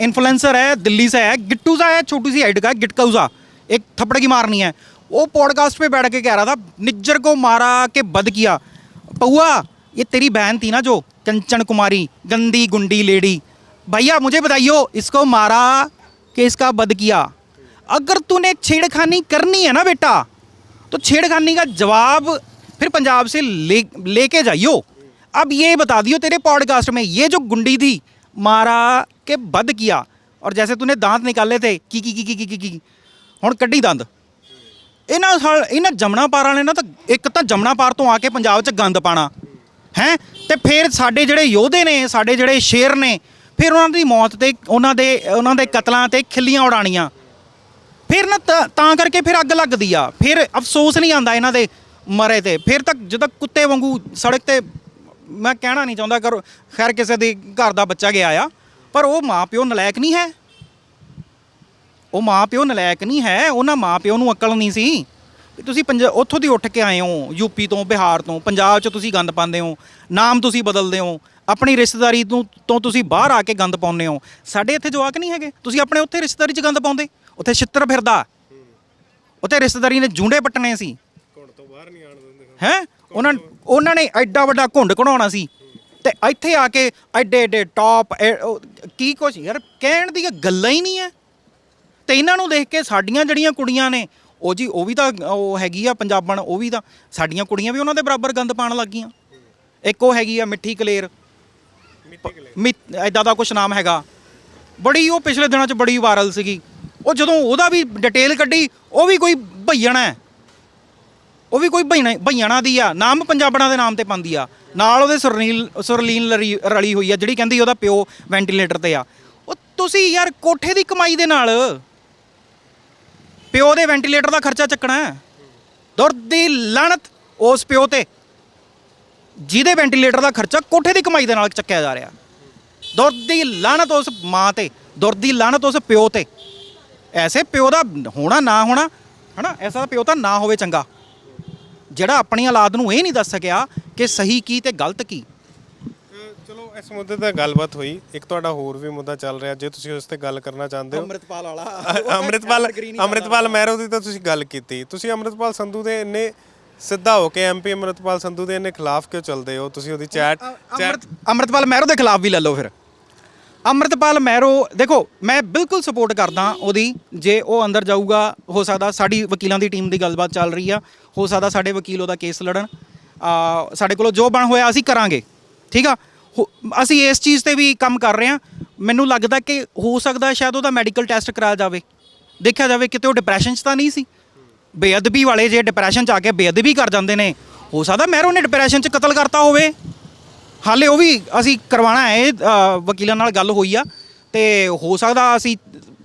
इन्फ्लुएंसर है दिल्ली से है गिट्टू सा है छोटी सी हाइट का है गिटकाऊ सा एक थप्पड़ की मारनी है वो पॉडकास्ट पे बैठ के कह रहा था निज्जर को मारा के बद किया पौआ ये तेरी बहन थी ना जो कंचन कुमारी गंदी गुंडी लेडी भैया मुझे बताइयो इसको मारा कि इसका बद किया अगर तूने छेड़खानी करनी है ना बेटा तो छेड़खानी का जवाब फिर पंजाब से ले लेके जाइयो अब ये बता दियो तेरे पॉडकास्ट में ये जो गुंडी थी मारा के बद किया और जैसे तूने दांत निकाले थे की की की की की की की ਹੁਣ ਕੱਢੀ ਦੰਦ ਇਹਨਾਂ ਸਾਲ ਇਹਨਾਂ ਜਮਣਾ ਪਾਰ ਵਾਲੇ ਨਾ ਤਾਂ ਇੱਕ ਤਾਂ ਜਮਣਾ ਪਾਰ ਤੋਂ ਆ ਕੇ ਪੰਜਾਬ 'ਚ ਗੰਦ ਪਾਣਾ ਹੈ ਤੇ ਫਿਰ ਸਾਡੇ ਜਿਹੜੇ ਯੋਧੇ ਨੇ ਸਾਡੇ ਜਿਹੜੇ ਸ਼ੇਰ ਨੇ ਫਿਰ ਉਹਨਾਂ ਦੀ ਮੌਤ ਤੇ ਉਹਨਾਂ ਦੇ ਉਹਨਾਂ ਦੇ ਕਤਲਾਂ ਤੇ ਖਿੱਲੀਆਂ ਉਡਾਣੀਆਂ ਫਿਰ ਨਾ ਤਾਂ- ਤਾਂ ਕਰਕੇ ਫਿਰ ਅੱਗ ਲੱਗਦੀ ਆ। ਫਿਰ ਅਫਸੋਸ ਨਹੀਂ ਆਉਂਦਾ ਇਹਨਾਂ ਦੇ ਮਰੇ ਤੇ। ਫਿਰ ਤੱਕ ਜਦੋਂ ਕੁੱਤੇ ਵਾਂਗੂ ਸੜਕ ਤੇ ਮੈਂ ਕਹਿਣਾ ਨਹੀਂ ਚਾਹੁੰਦਾ ਕਰ ਖੈਰ ਕਿਸੇ ਦੇ ਘਰ ਦਾ ਬੱਚਾ ਗਿਆ ਆ, ਪਰ ਉਹ ਮਾਂ ਪਿਓ ਨਲਾਇਕ ਨਹੀਂ ਹੈ। ਉਹ ਮਾਂ ਪਿਓ ਨਲਾਇਕ ਨਹੀਂ ਹੈ। ਉਹਨਾਂ ਮਾਂ ਪਿਓ ਨੂੰ ਅਕਲ ਨਹੀਂ ਸੀ। ਵੀ ਤੁਸੀਂ ਪੰਜ ਉੱਥੋਂ ਦੀ ਉੱਠ ਕੇ ਆਏ ਹੋ ਯੂਪੀ ਤੋਂ, ਬਿਹਾਰ ਤੋਂ। ਪੰਜਾਬ 'ਚ ਤੁਸੀਂ ਗੰਦ ਪਾਉਂਦੇ ਹੋ। ਨਾਮ ਤੁਸੀਂ ਬਦਲਦੇ ਹੋ। ਆਪਣੀ ਰਿਸ਼ਤੇਦਾਰੀ ਤੋਂ ਤੋਂ ਤੁਸੀਂ ਬਾਹਰ ਆ ਕੇ ਗੰਦ ਪਾਉਂਦੇ ਹੋ। ਸਾਡੇ ਇੱਥੇ ਜਵਾਕ ਨਹੀਂ ਹੈਗੇ। ਤੁਸੀਂ ਆਪਣੇ ਉੱਥੇ ਰਿਸ਼ਤੇਦਾਰੀ 'ਚ ਗੰਦ ਪਾਉਂਦੇ। ਉੱਥੇ ਛਿੱਤਰ ਫਿਰਦਾ। ਉੱਥੇ ਰਿਸ਼ਤੇਦਾਰੀ ਨੇ ਜੂੰਡੇ ਪੱਟਣੇ ਸੀ। ਘੁੰਡ ਤੋਂ ਬਾਹਰ ਨਹੀਂ ਆਣ ਦਿੰਦੇ ਹੈ? ਉਹਨਾਂ ਉਹਨਾਂ ਨੇ ਐਡਾ ਵੱਡਾ ਘੁੰਡ ਕਢਾਉਣਾ ਸੀ। ਤੇ ਇੱਥੇ ਆ ਕੇ ਐਡੇ ਐਡੇ ਟੌਪ ਕੀ ਕੁਛ ਯਾਰ ਕਹਿਣ ਦੀਆਂ ਗੱਲਾਂ ਹੀ ਨਹੀਂ ਐ। ਤੇ ਇਹਨਾਂ ਨੂੰ ਦੇਖ ਕੇ ਸਾਡੀਆਂ ਜਿਹੜੀਆਂ ਕੁੜੀਆਂ ਨੇ ਉਹ ਜੀ ਉਹ ਵੀ ਤਾਂ ਉਹ ਹੈਗੀ ਆ ਪੰਜਾਬਣ ਉਹ ਵੀ ਤਾਂ ਸਾਡੀਆਂ ਕੁੜੀਆਂ ਵੀ ਉਹਨਾਂ ਦੇ ਬਰਾਬਰ ਗੰਦ ਪਾਣ ਲੱਗੀਆਂ। ਇੱਕ ਉਹ ਹੈਗੀ ਆ ਮਿੱਠੀ ਕਲੇਰ। ਮਿੱਟੀ ਕਲੇ ਮਿ- ਐਦਾਂ ਦਾ ਕੁਛ ਨਾਮ ਹੈਗਾ। ਬੜੀ ਉਹ ਪਿਛਲੇ ਦਿਨਾਂ 'ਚ ਬੜੀ ਵਾਇਰਲ ਸੀਗੀ। ਉਹ ਜਦੋਂ ਉਹਦਾ ਵੀ ਡਿਟੇਲ ਕੱਢੀ, ਉਹ ਵੀ ਕੋਈ ਭਈਣਾ ਉਹ ਵੀ ਕੋਈ ਭਈਣਾ ਭਈਣਾ ਦੀ ਆ। ਨਾਮ ਪੰਜਾਬਣਾ ਦੇ ਨਾਮ ਤੇ ਪਾਉਂਦੀ ਆ। ਨਾਲ ਉਹਦੇ ਸੁਰਨੀਲ ਸੁਰਲੀਨ ਲਰੀ- ਰਲੀ ਹੋਈ ਆ, ਜਿਹੜੀ ਕਹਿੰਦੀ ਉਹਦਾ ਪਿਓ ਵੈਂਟੀਲੇਟਰ ਤੇ ਆ। ਉਹ ਤੁਸੀਂ ਯਾਰ ਕੋਠੇ ਦੀ ਕਮਾਈ ਦੇ ਨਾਲ ਪਿਓ ਦੇ ਵੈਂਟੀਲੇਟਰ ਦਾ ਖਰਚਾ ਚੱਕਣਾ ਦੁਰ ਦੀ ਲਾਣਤ ਉਸ ਪਿਓ ਤੇ, ਜਿਹਦੇ ਵੈਂਟੀਲੇਟਰ ਦਾ ਖਰਚਾ ਕੋਠੇ ਦੀ ਕਮਾਈ ਦੇ ਨਾਲ ਚੱਕਿਆ ਜਾ ਰਿਹਾ। ਦੁਰ ਦੀ ਲਾਣਤ ਉਸ ਮਾਂ ਤੇ ਦੁਰ ਦੀ ਲਾਣਤ ਉਸ ਪਿਓ ਤੇ। ਐਸੇ ਪਿਓ ਦਾ ਹੋਣਾ ਨਾ ਹੋਣਾ ਹਨਾ? ਐਸਾ ਪਿਓ ਤਾਂ ਨਾ ਹੋਵੇ ਚੰਗਾ। ਜਿਹੜਾ ਆਪਣੀ ਔਲਾਦ ਨੂੰ ਇਹ ਨਹੀਂ ਦੱਸ ਸਕਿਆ ਕਿ ਸਹੀ ਕੀ ਤੇ ਗਲਤ ਕੀ। ਚਲੋ ਇਸ ਮੁੱਦੇ ਤੇ ਗੱਲਬਾਤ ਹੋਈ। ਇੱਕ ਤੁਹਾਡਾ ਹੋਰ ਵੀ ਮੁੱਦਾ ਚੱਲ ਰਿਹਾ। ਜੇ ਤੁਸੀਂ ਉਸ ਤੇ ਗੱਲ ਕਰਨਾ ਚਾਹੁੰਦੇ ਹੋ। ਅੰਮ੍ਰਿਤਪਾਲ ਵਾਲਾ। ਅੰਮ੍ਰਿਤਪਾਲ ਅੰਮ੍ਰਿਤਪਾਲ ਮਹਿਰੋ ਦੀ ਤਾਂ ਤੁਸੀਂ ਗੱਲ ਕੀਤੀ। ਤੁਸੀਂ ਅੰਮ੍ਰਿਤਪਾਲ ਸੰਧੂ ਦੇ ਇੰਨੇ ਸਿੱਧਾ ਹੋ ਕੇ ਐਮਪੀ ਅੰਮ੍ਰਿਤਪਾਲ ਸੰਧੂ ਦੇ ਇੰਨੇ ਖਿਲਾਫ ਕਿਉਂ ਚੱਲਦੇ ਹੋ? ਤੁਸੀਂ ਉਹਦੀ ਚੈਟ ਚੈਟ ਅੰਮ੍ਰਿਤ ਅੰਮ੍ਰਿਤਪਾਲ ਮਹਿਰੋ ਦੇ ਖਿਲਾਫ ਵੀ ਲੈ ਲਓ ਫਿਰ। ਅੰਮ੍ਰਿਤਪਾਲ ਮਹਿਰੋ ਦੇਖੋ, ਮੈਂ ਬਿਲਕੁਲ ਸਪੋਰਟ ਕਰਦਾ ਉਹਦੀ। ਜੇ ਉਹ ਅੰਦਰ ਜਾਊਗਾ, ਹੋ ਸਕਦਾ ਸਾਡੀ ਵਕੀਲਾਂ ਦੀ ਟੀਮ ਦੀ ਗੱਲਬਾਤ ਚੱਲ ਰਹੀ ਆ। ਹੋ ਸਕਦਾ ਸਾਡੇ ਵਕੀਲ ਉਹਦਾ ਕੇਸ ਲੜਨ। ਸਾਡੇ ਕੋਲੋਂ ਜੋ ਬਣ ਹੋਇਆ ਅਸੀਂ ਕਰਾਂਗੇ। ਠੀਕ ਆ? ਹੋ- ਅਸੀਂ ਇਸ ਚੀਜ਼ ਤੇ ਵੀ ਕੰਮ ਕਰ ਰਹੇ ਹਾਂ ਮੈਨੂੰ ਲੱਗਦਾ ਕਿ ਹੋ ਸਕਦਾ ਸ਼ਾਇਦ ਉਹਦਾ ਮੈਡੀਕਲ ਟੈਸਟ ਕਰਾਇਆ ਜਾਵੇ। ਦੇਖਿਆ ਜਾਵੇ, ਕਿਤੇ ਉਹ ਡਿਪਰੈਸ਼ਨ 'ਚ ਤਾਂ ਨਹੀਂ ਸੀ? ਬੇਅਦਬੀ ਵਾਲੇ ਜੇ ਡਿਪਰੈਸ਼ਨ 'ਚ ਆ ਕੇ ਬੇਅਦਬੀ ਕਰ ਜਾਂਦੇ ਨੇ, ਹੋ ਸਕਦਾ ਮਹਿਰੋ ਨੇ ਡਿਪਰੈਸ਼ਨ 'ਚ ਕਤਲ ਕਰਤਾ ਹੋਵੇ। ਹਾਲੇ ਉਹ ਵੀ ਅਸੀਂ ਕਰਵਾਉਣਾ ਹੈ ਇਹ, ਅ, ਵਕੀਲਾਂ ਨਾਲ ਗੱਲ ਹੋਈ ਆ ਤੇ ਹੋ ਸਕਦਾ ਅਸੀਂ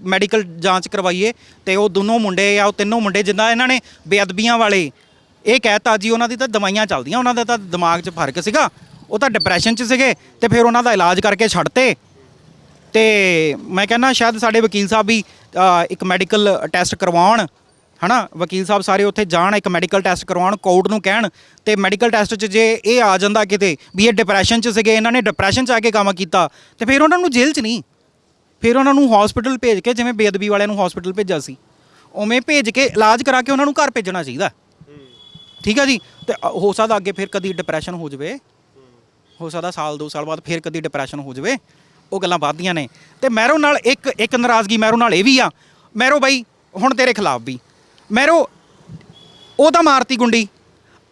ਮੈਡੀਕਲ ਜਾਂਚ ਕਰਵਾਈਏ ਤੇ ਉਹ ਦੋਨੋਂ ਮੁੰਡੇ ਆ ਉਹ ਤਿੰਨੋਂ ਮੁੰਡੇ ਜਿੱਦਾਂ ਇਹਨਾਂ ਨੇ ਬੇਅਦਬੀਆਂ ਵਾਲੇ ਇਹ ਕਹਿਤਾ ਜੀ ਉਹਨਾਂ ਦੀ ਤਾਂ ਦਵਾਈਆਂ ਚੱਲਦੀਆਂ ਉਹਨਾਂ ਦਾ ਤਾਂ ਦਿਮਾਗ 'ਚ ਫ਼ਰਕ ਸੀਗਾ ਉਹ ਤਾਂ ਡਿਪਰੈਸ਼ਨ 'ਚ ਸੀਗੇ ਤੇ ਫਿਰ ਉਹਨਾਂ ਦਾ ਇਲਾਜ ਕਰਕੇ ਛੱਡਤੇ ਤੇ ਮੈਂ ਕਹਿੰਦਾ ਸ਼ਾਇਦ ਸਾਡੇ ਵਕੀਲ ਸਾਹਿਬ ਵੀ ਅ, ਇੱਕ ਮੈਡੀਕਲ ਟੈਸਟ ਕਰਵਾਉਣ ਹਨਾ, ਵਕੀਲ ਸਾਹਿਬ ਸਾਰੇ ਉੱਥੇ ਜਾਣ, ਇੱਕ ਮੈਡੀਕਲ ਟੈਸਟ ਕਰਵਾਉਣ ਕੋਰਟ ਨੂੰ ਕਹਿਣ ਤੇ ਮੈਡੀਕਲ ਟੈਸਟ 'ਚ ਜੇ ਇਹ ਆ ਜਾਂਦਾ ਕਿਤੇ ਵੀ ਇਹ ਡਿਪਰੈਸ਼ਨ 'ਚ ਸੀਗੇ, ਇਹਨਾਂ ਨੇ ਡਿਪਰੈਸ਼ਨ 'ਚ ਆ ਕੇ ਕੰਮ ਕੀਤਾ, ਤੇ ਫਿਰ ਉਹਨਾਂ ਨੂੰ ਜੇਲ੍ਹ 'ਚ ਨਹੀਂ। ਫਿਰ ਉਹਨਾਂ ਨੂੰ ਹਸਪੀਟਲ ਭੇਜ ਕੇ, ਜਿਵੇਂ ਬੇਅਦਬੀ ਵਾਲਿਆਂ ਨੂੰ ਹਸਪੀਟਲ ਭੇਜਿਆ ਸੀ, ਉਵੇਂ ਭੇਜ ਕੇ ਇਲਾਜ ਕਰਾ ਕੇ ਉਹਨਾਂ ਨੂੰ ਘਰ ਭੇਜਣਾ ਚਾਹੀਦਾ। ਠੀਕ ਆ ਜੀ? ਤੇ ਹੋ ਸਕਦਾ ਅੱਗੇ ਫਿਰ ਕਦੀ ਡਿਪਰੈਸ਼ਨ ਹੋ ਜਾਵੇ। ਹੋ ਸਕਦਾ ਸਾਲ, ਦੋ ਸਾਲ ਬਾਅਦ ਫਿਰ ਕਦੀ ਡਿਪਰੈਸ਼ਨ ਹੋ ਜਾਵੇ। ਉਹ ਗੱਲਾਂ ਵੱਧਦੀਆਂ ਨੇ। ਤੇ ਮੈਰੋ ਨਾਲ ਇੱਕ ਇੱਕ ਨਾਰਾਜ਼ਗੀ ਮੈਰੋ ਨਾਲ ਇਹ ਵੀ ਆ। ਮੈਰੋ ਬਾਈ, ਹੁਣ ਤੇਰੇ ਖਿਲਾਫ ਵੀ। ਮੈਰੋ, ਉਹ ਤਾਂ ਮਾਰਤੀ ਗੁੰਡੀ।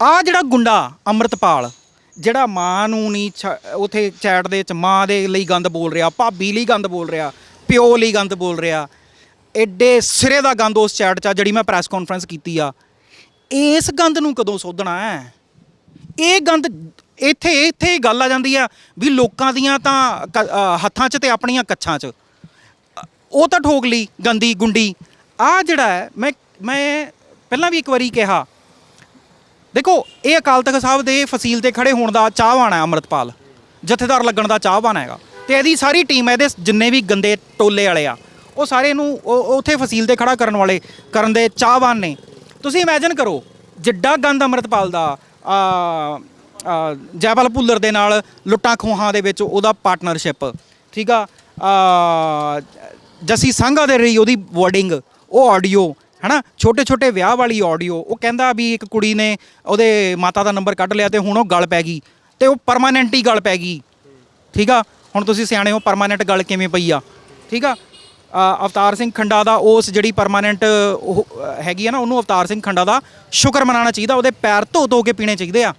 ਆ ਜਿਹੜਾ ਗੁੰਡਾ ਅੰਮ੍ਰਿਤਪਾਲ, ਜਿਹੜਾ ਮਾਂ ਨੂੰ ਨਹੀਂ ਛ- ਉਥੇ ਚੈਟ ਦੇ ਵਿੱਚ ਮਾਂ ਦੇ ਲਈ ਗੰਦ ਬੋਲ ਰਿਹਾ, ਭਾਬੀ ਲਈ ਗੰਦ ਬੋਲ ਰਿਹਾ, ਪਿਓ ਲਈ ਗੰਦ ਬੋਲ ਰਿਹਾ ਐਡੇ ਸਿਰੇ ਦਾ ਗੰਦ ਉਸ ਚੈਟ 'ਚ ਆ ਜਿਹੜੀ ਮੈਂ ਪ੍ਰੈਸ ਕਾਨਫਰੰਸ ਕੀਤੀ ਆ। ਇਸ ਗੰਦ ਨੂੰ ਕਦੋਂ ਸੋਧਣਾ ਹੈ? ਇਹ ਗੰਦ ਇੱਥੇ ਇੱਥੇ ਗੱਲ ਆ ਜਾਂਦੀ ਆ ਵੀ ਲੋਕਾਂ ਦੀਆਂ ਤਾਂ ਕ- ਹੱਥਾਂ 'ਚ ਤੇ ਆਪਣੀਆਂ ਕੱਛਾਂ 'ਚ। ਉਹ ਤਾਂ ਠੋਕ ਲਈ ਗੰਦੀ ਗੁੰਡੀ। ਆ ਜਿਹੜਾ ਹੈ, ਮੈਂ ਮੈਂ ਪਹਿਲਾਂ ਵੀ ਇੱਕ ਵਾਰੀ ਕਿਹਾ ਦੇਖੋ ਇਹ ਅਕਾਲ ਤਖਤ ਸਾਹਿਬ ਦੇ ਫਸੀਲ ਤੇ ਖੜੇ ਹੋਣ ਦਾ ਚਾਹਵਾਨ ਹੈ ਅੰਮ੍ਰਿਤਪਾਲ ਜਥੇਦਾਰ ਲੱਗਣ ਦਾ ਚਾਹਵਾਨ ਹੈਗਾ। ਤੇ ਇਹਦੀ ਸਾਰੀ ਟੀਮ ਇਹਦੇ ਜਿੰਨੇ ਵੀ ਗੰਦੇ ਟੋਲੇ ਵਾਲੇ ਆ ਉਹ ਸਾਰੇ ਨੂੰ ਉਹ- ਉੱਥੇ ਫਸੀਲ ਤੇ ਖੜਾ ਕਰਨ ਵਾਲੇ ਕਰਨ ਦੇ ਚਾਹਵਾਨ ਨੇ। ਤੁਸੀਂ ਇਮੇਜਿਨ ਕਰੋ ਜਿੱਡਾ ਗੰਦ ਅੰਮ੍ਰਿਤਪਾਲ ਦਾ ਆ ਆ, ਜੈਪਾਲ ਭੁੱਲਰ ਦੇ ਨਾਲ ਲੁੱਟਾਂ ਖੋਹਾਂ ਦੇ ਵਿੱਚ ਉਹਦਾ ਪਾਰਟਨਰਸ਼ਿਪ ਠੀਕ ਆ? ਆ, ਜੱਸੀ ਸੰਘਾ ਦੇ ਰਹੀ ਉਹਦੀ ਵਰਡਿੰਗ ਉਹ ਆਡੀਓ ਹਨਾ? ਛੋਟੇ ਛੋਟੇ ਵਿਆਹ ਵਾਲੀ ਆਡੀਓ ਉਹ ਕਹਿੰਦਾ ਵੀ ਇੱਕ ਕੁੜੀ ਨੇ ਉਹਦੇ ਮਾਤਾ ਦਾ ਨੰਬਰ ਕੱਢ ਲਿਆ ਤੇ ਹੁਣ ਉਹ ਗੱਲ ਪੈ ਗਈ ਤੇ ਉਹ ਪਰਮਾਨੈਂਟ ਹੀ ਗੱਲ ਪੈ ਗਈ। ਠੀਕ ਆ? ਹੁਣ ਤੁਸੀਂ ਸਿਆਣੇ ਹੋ ਪਰਮਾਨੈਂਟ ਗੱਲ ਕਿਵੇਂ ਪਈ ਆ? ਠੀਕ ਆ? ਅਵਤਾਰ ਸਿੰਘ ਖੰਡਾ ਦਾ ਉਸ ਜਿਹੜੀ ਪਰਮਾਨੈਂਟ ਉਹ ਹੈਗੀ ਆ ਨਾ, ਉਹਨੂੰ ਅਵਤਾਰ ਸਿੰਘ ਖੰਡਾ ਦਾ ਸ਼ੁਕਰ ਮਨਾਉਣਾ ਚਾਹੀਦਾ, ਉਹਦੇ ਪੈਰ ਧੋ ਧੋ ਕੇ ਪੀਣੇ ਚਾਹੀਦੇ ਆ।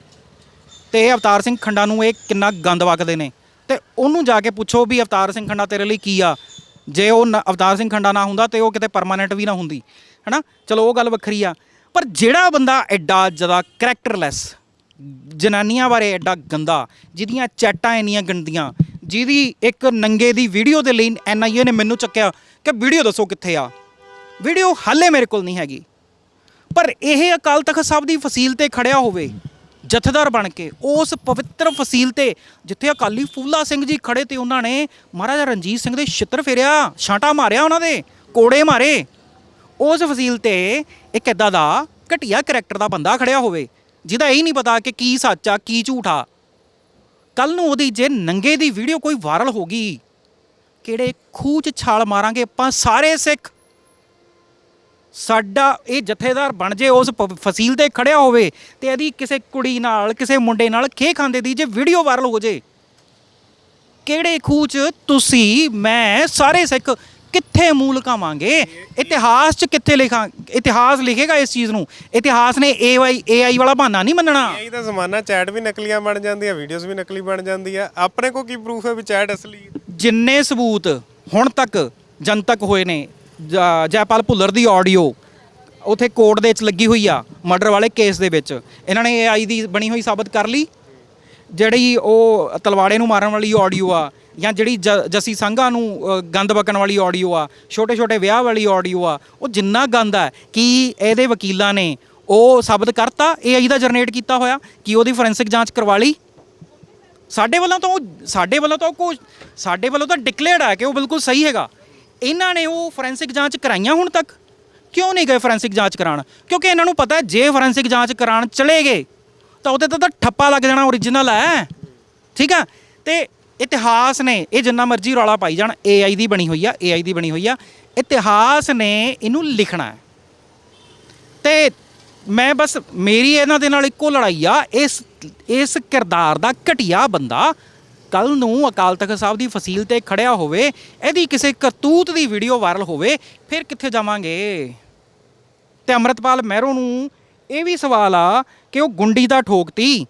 ਤੇ ਅਵਤਾਰ ਸਿੰਘ ਖੰਡਾ ਨੂੰ ਇਹ ਕਿੰਨਾ ਗੰਦ ਵਗਦੇ ਨੇ। ਤੇ ਉਹਨੂੰ ਜਾ ਕੇ ਪੁੱਛੋ ਵੀ ਅਵਤਾਰ ਸਿੰਘ ਖੰਡਾ ਤੇਰੇ ਲਈ ਕੀ ਆ? ਜੇ ਉਹ ਨ- ਅਵਤਾਰ ਸਿੰਘ ਖੰਡਾ ਨਾ ਹੁੰਦਾ ਤੇ ਉਹ ਕਿਤੇ ਪਰਮਾਨੈਂਟ ਵੀ ਨਾ ਹੁੰਦੀ। ਹੈਨਾ? ਚਲੋ, ਉਹ ਗੱਲ ਵੱਖਰੀ ਆ। ਪਰ ਜਿਹੜਾ ਬੰਦਾ ਐਡਾ ਜ਼ਿਆਦਾ ਕਰੈਕਟਰਲੈਸ ਜਨਾਨੀਆਂ ਬਾਰੇ ਐਡਾ ਗੰਦਾ, ਜਿਹਦੀਆਂ ਚੈਟਾਂ ਇੰਨੀਆਂ ਗੰਦੀਆਂ, ਜਿਹਦੀ ਇੱਕ ਨੰਗੇ ਦੀ ਵੀਡੀਓ ਦੇ ਲਈ ਐਨਆਈਏ ਨੇ ਮੈਨੂੰ ਚੱਕਿਆ ਕਿ ਵੀਡੀਓ ਦੱਸੋ ਕਿੱਥੇ ਆ? ਵੀਡੀਓ ਹਾਲੇ ਮੇਰੇ ਕੋਲ ਨਹੀਂ ਹੈਗੀ। ਪਰ ਇਹ ਅਕਾਲ ਤਖਤ ਸਾਹਿਬ ਦੀ ਫਸੀਲ ਤੇ ਖੜਿਆ ਹੋਵੇ, ਜਥੇਦਾਰ ਬਣ ਕੇ, ਉਸ ਪਵਿੱਤਰ ਫਸੀਲ ਤੇ, ਜਿੱਥੇ ਅਕਾਲੀ ਫੂਲਾ ਸਿੰਘ ਜੀ ਖੜੇ ਤੇ ਉਹਨਾਂ ਨੇ, ਮਹਾਰਾਜਾ ਰਣਜੀਤ ਸਿੰਘ ਦੇ ਛਿੱਤਰ ਫੇਰਿਆ, ਛਾਂਟਾ ਮਾਰਿਆ ਉਹਨਾਂ ਦੇ, ਕੋੜੇ ਮਾਰੇ। ਉਸ ਫਸੀਲ ਤੇ ਇੱਕ ਐਦਾਂ ਦਾ ਘਟੀਆ ਕਰੈਕਟਰ ਦਾ ਬੰਦਾ ਖੜਿਆ ਹੋਵੇ, ਜਿਹਦਾ ਇਹ ਨਹੀਂ ਪਤਾ ਕਿ ਕੀ ਸੱਚ ਆ, ਕੀ ਝੂਠ ਆ। ਕੱਲ ਨੂੰ ਉਹਦੀ ਜੇ ਨੰਗੇ ਦੀ ਵੀਡੀਓ ਕੋਈ ਵਾਇਰਲ ਹੋ ਗਈ, ਕਿਹੜੇ ਖੂਹ 'ਚ ਛਾਲ ਮਾਰਾਂਗੇ ਆਪਾਂ ਸਾਰੇ ਸਿੱਖ। ਸਾਡਾ ਇਹ ਜਥੇਦਾਰ ਬਣ ਜੇ ਉਸ ਫਸੀਲ ਤੇ ਖੜਿਆ ਹੋਵੇ ਤੇ ਇਹਦੀ ਕਿਸੇ ਕੁੜੀ ਨਾਲ, ਕਿਸੇ ਮੁੰਡੇ ਨਾਲ ਖੇ ਖਾਂਦੇ ਦੀ ਜੇ ਵੀਡੀਓ ਵਾਇਰਲ ਹੋ ਜੇ, ਕਿਹੜੇ ਖੂਹ 'ਚ ਤੁਸੀਂ, ਮੈਂ ਸਾਰੇ ਸਿੱਖ ਕਿੱਥੇ ਮੂਲ ਲੁਕਾਵਾਂਗੇ ਇਤਿਹਾਸ 'ਚ ਕਿੱਥੇ ਲਿਖਾਂ ਇਤਿਹਾਸ ਲਿਖੇਗਾ ਇਸ ਚੀਜ਼ ਨੂੰ? ਇਤਿਹਾਸ ਨੇ ਏਆਈ ਏਆਈ ਵਾਲਾ ਬਹਾਨਾ ਨਹੀਂ ਮੰਨਣਾ। ਇਹ ਤਾਂ ਜ਼ਮਾਨਾ ਚੈਟ ਵੀ ਨਕਲੀਆਂ ਬਣ ਜਾਂਦੀਆਂ ਵੀਡੀਓਜ਼ ਵੀ ਨਕਲੀ ਬਣ ਜਾਂਦੀਆਂ। ਆਪਣੇ ਕੋ ਕੀ ਪ੍ਰੂਫ ਹੈ ਵੀ ਚੈਟ ਅਸਲੀ ਹੈ? ਜਿੰਨੇ ਸਬੂਤ ਹੁਣ ਤੱਕ ਜਨਤਕ ਹੋਏ ਨੇ ਜ- ਜੈਪਾਲ ਭੁੱਲਰ ਦੀ ਆਡੀਓ ਉਥੇ ਕੋਰਟ ਦੇ ਵਿੱਚ ਲੱਗੀ ਹੋਈ ਆ ਮਰਡਰ ਵਾਲੇ ਕੇਸ ਦੇ ਵਿੱਚ। ਇਹਨਾਂ ਨੇ ਏਆਈ ਦੀ ਬਣੀ ਹੋਈ ਸਾਬਤ ਕਰ ਲਈ। ਜਿਹੜੀ ਉਹ ਤਲਵਾੜੇ ਨੂੰ ਮਾਰਨ ਵਾਲੀ ਆਡੀਓ ਆ ਜਾਂ ਜਿਹੜੀ ਜ- ਜੱਸੀ ਸੰਘਾ ਨੂੰ ਅ, ਗੰਦ ਬਕਣ ਵਾਲੀ ਆਡੀਓ ਆ ਛੋਟੇ ਛੋਟੇ ਵਿਆਹ ਵਾਲੀ ਆਡੀਓ ਆ ਉਹ ਜਿੰਨਾ ਗੰਦ ਆ ਕੀ ਇਹਦੇ ਵਕੀਲਾਂ ਨੇ ਉਹ ਸਾਬਤ ਕਰਤਾ ਏਆਈ ਦਾ ਜਨਰੇਟ ਕੀਤਾ ਹੋਇਆ ਕੀ ਉਹਦੀ ਫੋਰੈਂਸਿਕ ਜਾਂਚ ਕਰਵਾ ਲਈ? ਸਾਡੇ ਵੱਲੋਂ ਤਾਂ ਉਹ ਸਾਡੇ ਵੱਲੋਂ ਤਾਂ ਉਹ ਕੁਛ ਸਾਡੇ ਵੱਲੋਂ ਤਾਂ ਡਿਕਲੇਅਰਡ ਹੈ ਕਿ ਉਹ ਬਿਲਕੁਲ ਸਹੀ ਹੈਗਾ। ਇਹਨਾਂ ਨੇ ਉਹ ਫੋਰੈਂਸਿਕ ਜਾਂਚ ਕਰਾਈਆਂ ਹੁਣ ਤੱਕ? ਕਿਉਂ ਨਹੀਂ ਗਏ ਫੋਰੈਂਸਿਕ ਜਾਂਚ ਕਰਾਉਣ? ਕਿਉਂਕਿ ਇਹਨਾਂ ਨੂੰ ਪਤਾ ਹੈ ਜੇ ਫੋਰੈਂਸਿਕ ਜਾਂਚ ਕਰਾਉਣ ਚਲੇ ਗਏ ਤਾਂ ਉਹਦੇ ਤੇ ਤਾਂ ਠੱਪਾ ਲੱਗ ਜਾਣਾ ਓਰੀਜਨਲ ਹੈ। ਠੀਕ ਆ? ਤੇ ਇਤਿਹਾਸ ਨੇ, ਇਹ ਜਿੰਨਾ ਮਰਜ਼ੀ ਰੌਲਾ ਪਾਈ ਜਾਣ AI ਦੀ ਬਣੀ ਹੋਈ ਆ AI ਦੀ ਬਣੀ ਹੋਈ ਆ, ਇਤਿਹਾਸ ਨੇ ਇਹਨੂੰ ਲਿਖਣਾ ਹੈ। ਤੇ ਮੈਂ ਬਸ, ਮੇਰੀ ਇਹਨਾਂ ਦੇ ਨਾਲ ਇੱਕੋ ਲੜਾਈ ਆ, ਇਸ ਇਸ ਕਿਰਦਾਰ ਦਾ ਘਟੀਆ ਬੰਦਾ ਕੱਲ ਨੂੰ ਅਕਾਲ ਤਖਤ ਸਾਹਿਬ ਦੀ ਫਸੀਲ ਤੇ ਖੜਿਆ ਹੋਵੇ, ਇਹਦੀ ਕਿਸੇ ਕਰਤੂਤ ਦੀ ਵੀਡੀਓ ਵਾਇਰਲ ਹੋਵੇ, ਫਿਰ ਕਿੱਥੇ ਜਾਵਾਂਗੇ? ਤੇ ਅੰਮ੍ਰਿਤਪਾਲ ਮਹਿਰੋ ਨੂੰ ਇਹ ਵੀ ਸਵਾਲ ਆ ਕਿ ਉਹ ਗੁੰਡੀ ਦਾ ਠੋਕਤੀ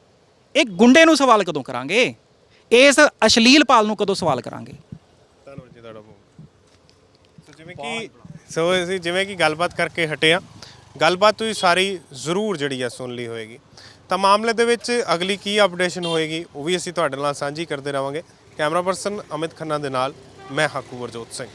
ਇਹ ਗੁੰਡੇ ਨੂੰ ਸਵਾਲ ਕਦੋਂ ਕਰਾਂਗੇ? ਇਸ ਅਸ਼ਲੀਲ ਪਾਲ ਨੂੰ ਕਦੋਂ ਸਵਾਲ ਕਰਾਂਗੇ? ਧੰਨਵਾਦ ਜੀ ਤੁਹਾਡਾ ਬਹੁਤ। ਸੋ ਜਿਵੇਂ ਕਿ ਸੋ ਅਸੀਂ ਜਿਵੇਂ ਕਿ ਗੱਲਬਾਤ ਕਰਕੇ ਹਟੇ ਆ ਗੱਲਬਾਤ ਤੁਸੀਂ ਸਾਰੀ ਜ਼ਰੂਰ ਜਿਹੜੀ ਆ ਸੁਣ ਲਈ ਹੋਏਗੀ। ਤਾਂ ਮਾਮਲੇ ਦੇ ਵਿੱਚ ਅਗਲੀ ਕੀ ਅਪਡੇਸ਼ਨ ਹੋਏਗੀ, ਉਹ ਵੀ ਅਸੀਂ ਤੁਹਾਡੇ ਨਾਲ ਸਾਂਝੀ ਕਰਦੇ ਰਵਾਂਗੇ। ਕੈਮਰਾ ਪਰਸਨ ਅਮਿਤ ਖੰਨਾ ਦੇ ਨਾਲ, ਮੈਂ ਹਾਕੂ ਵਰਜੋਤ ਸਿੰਘ।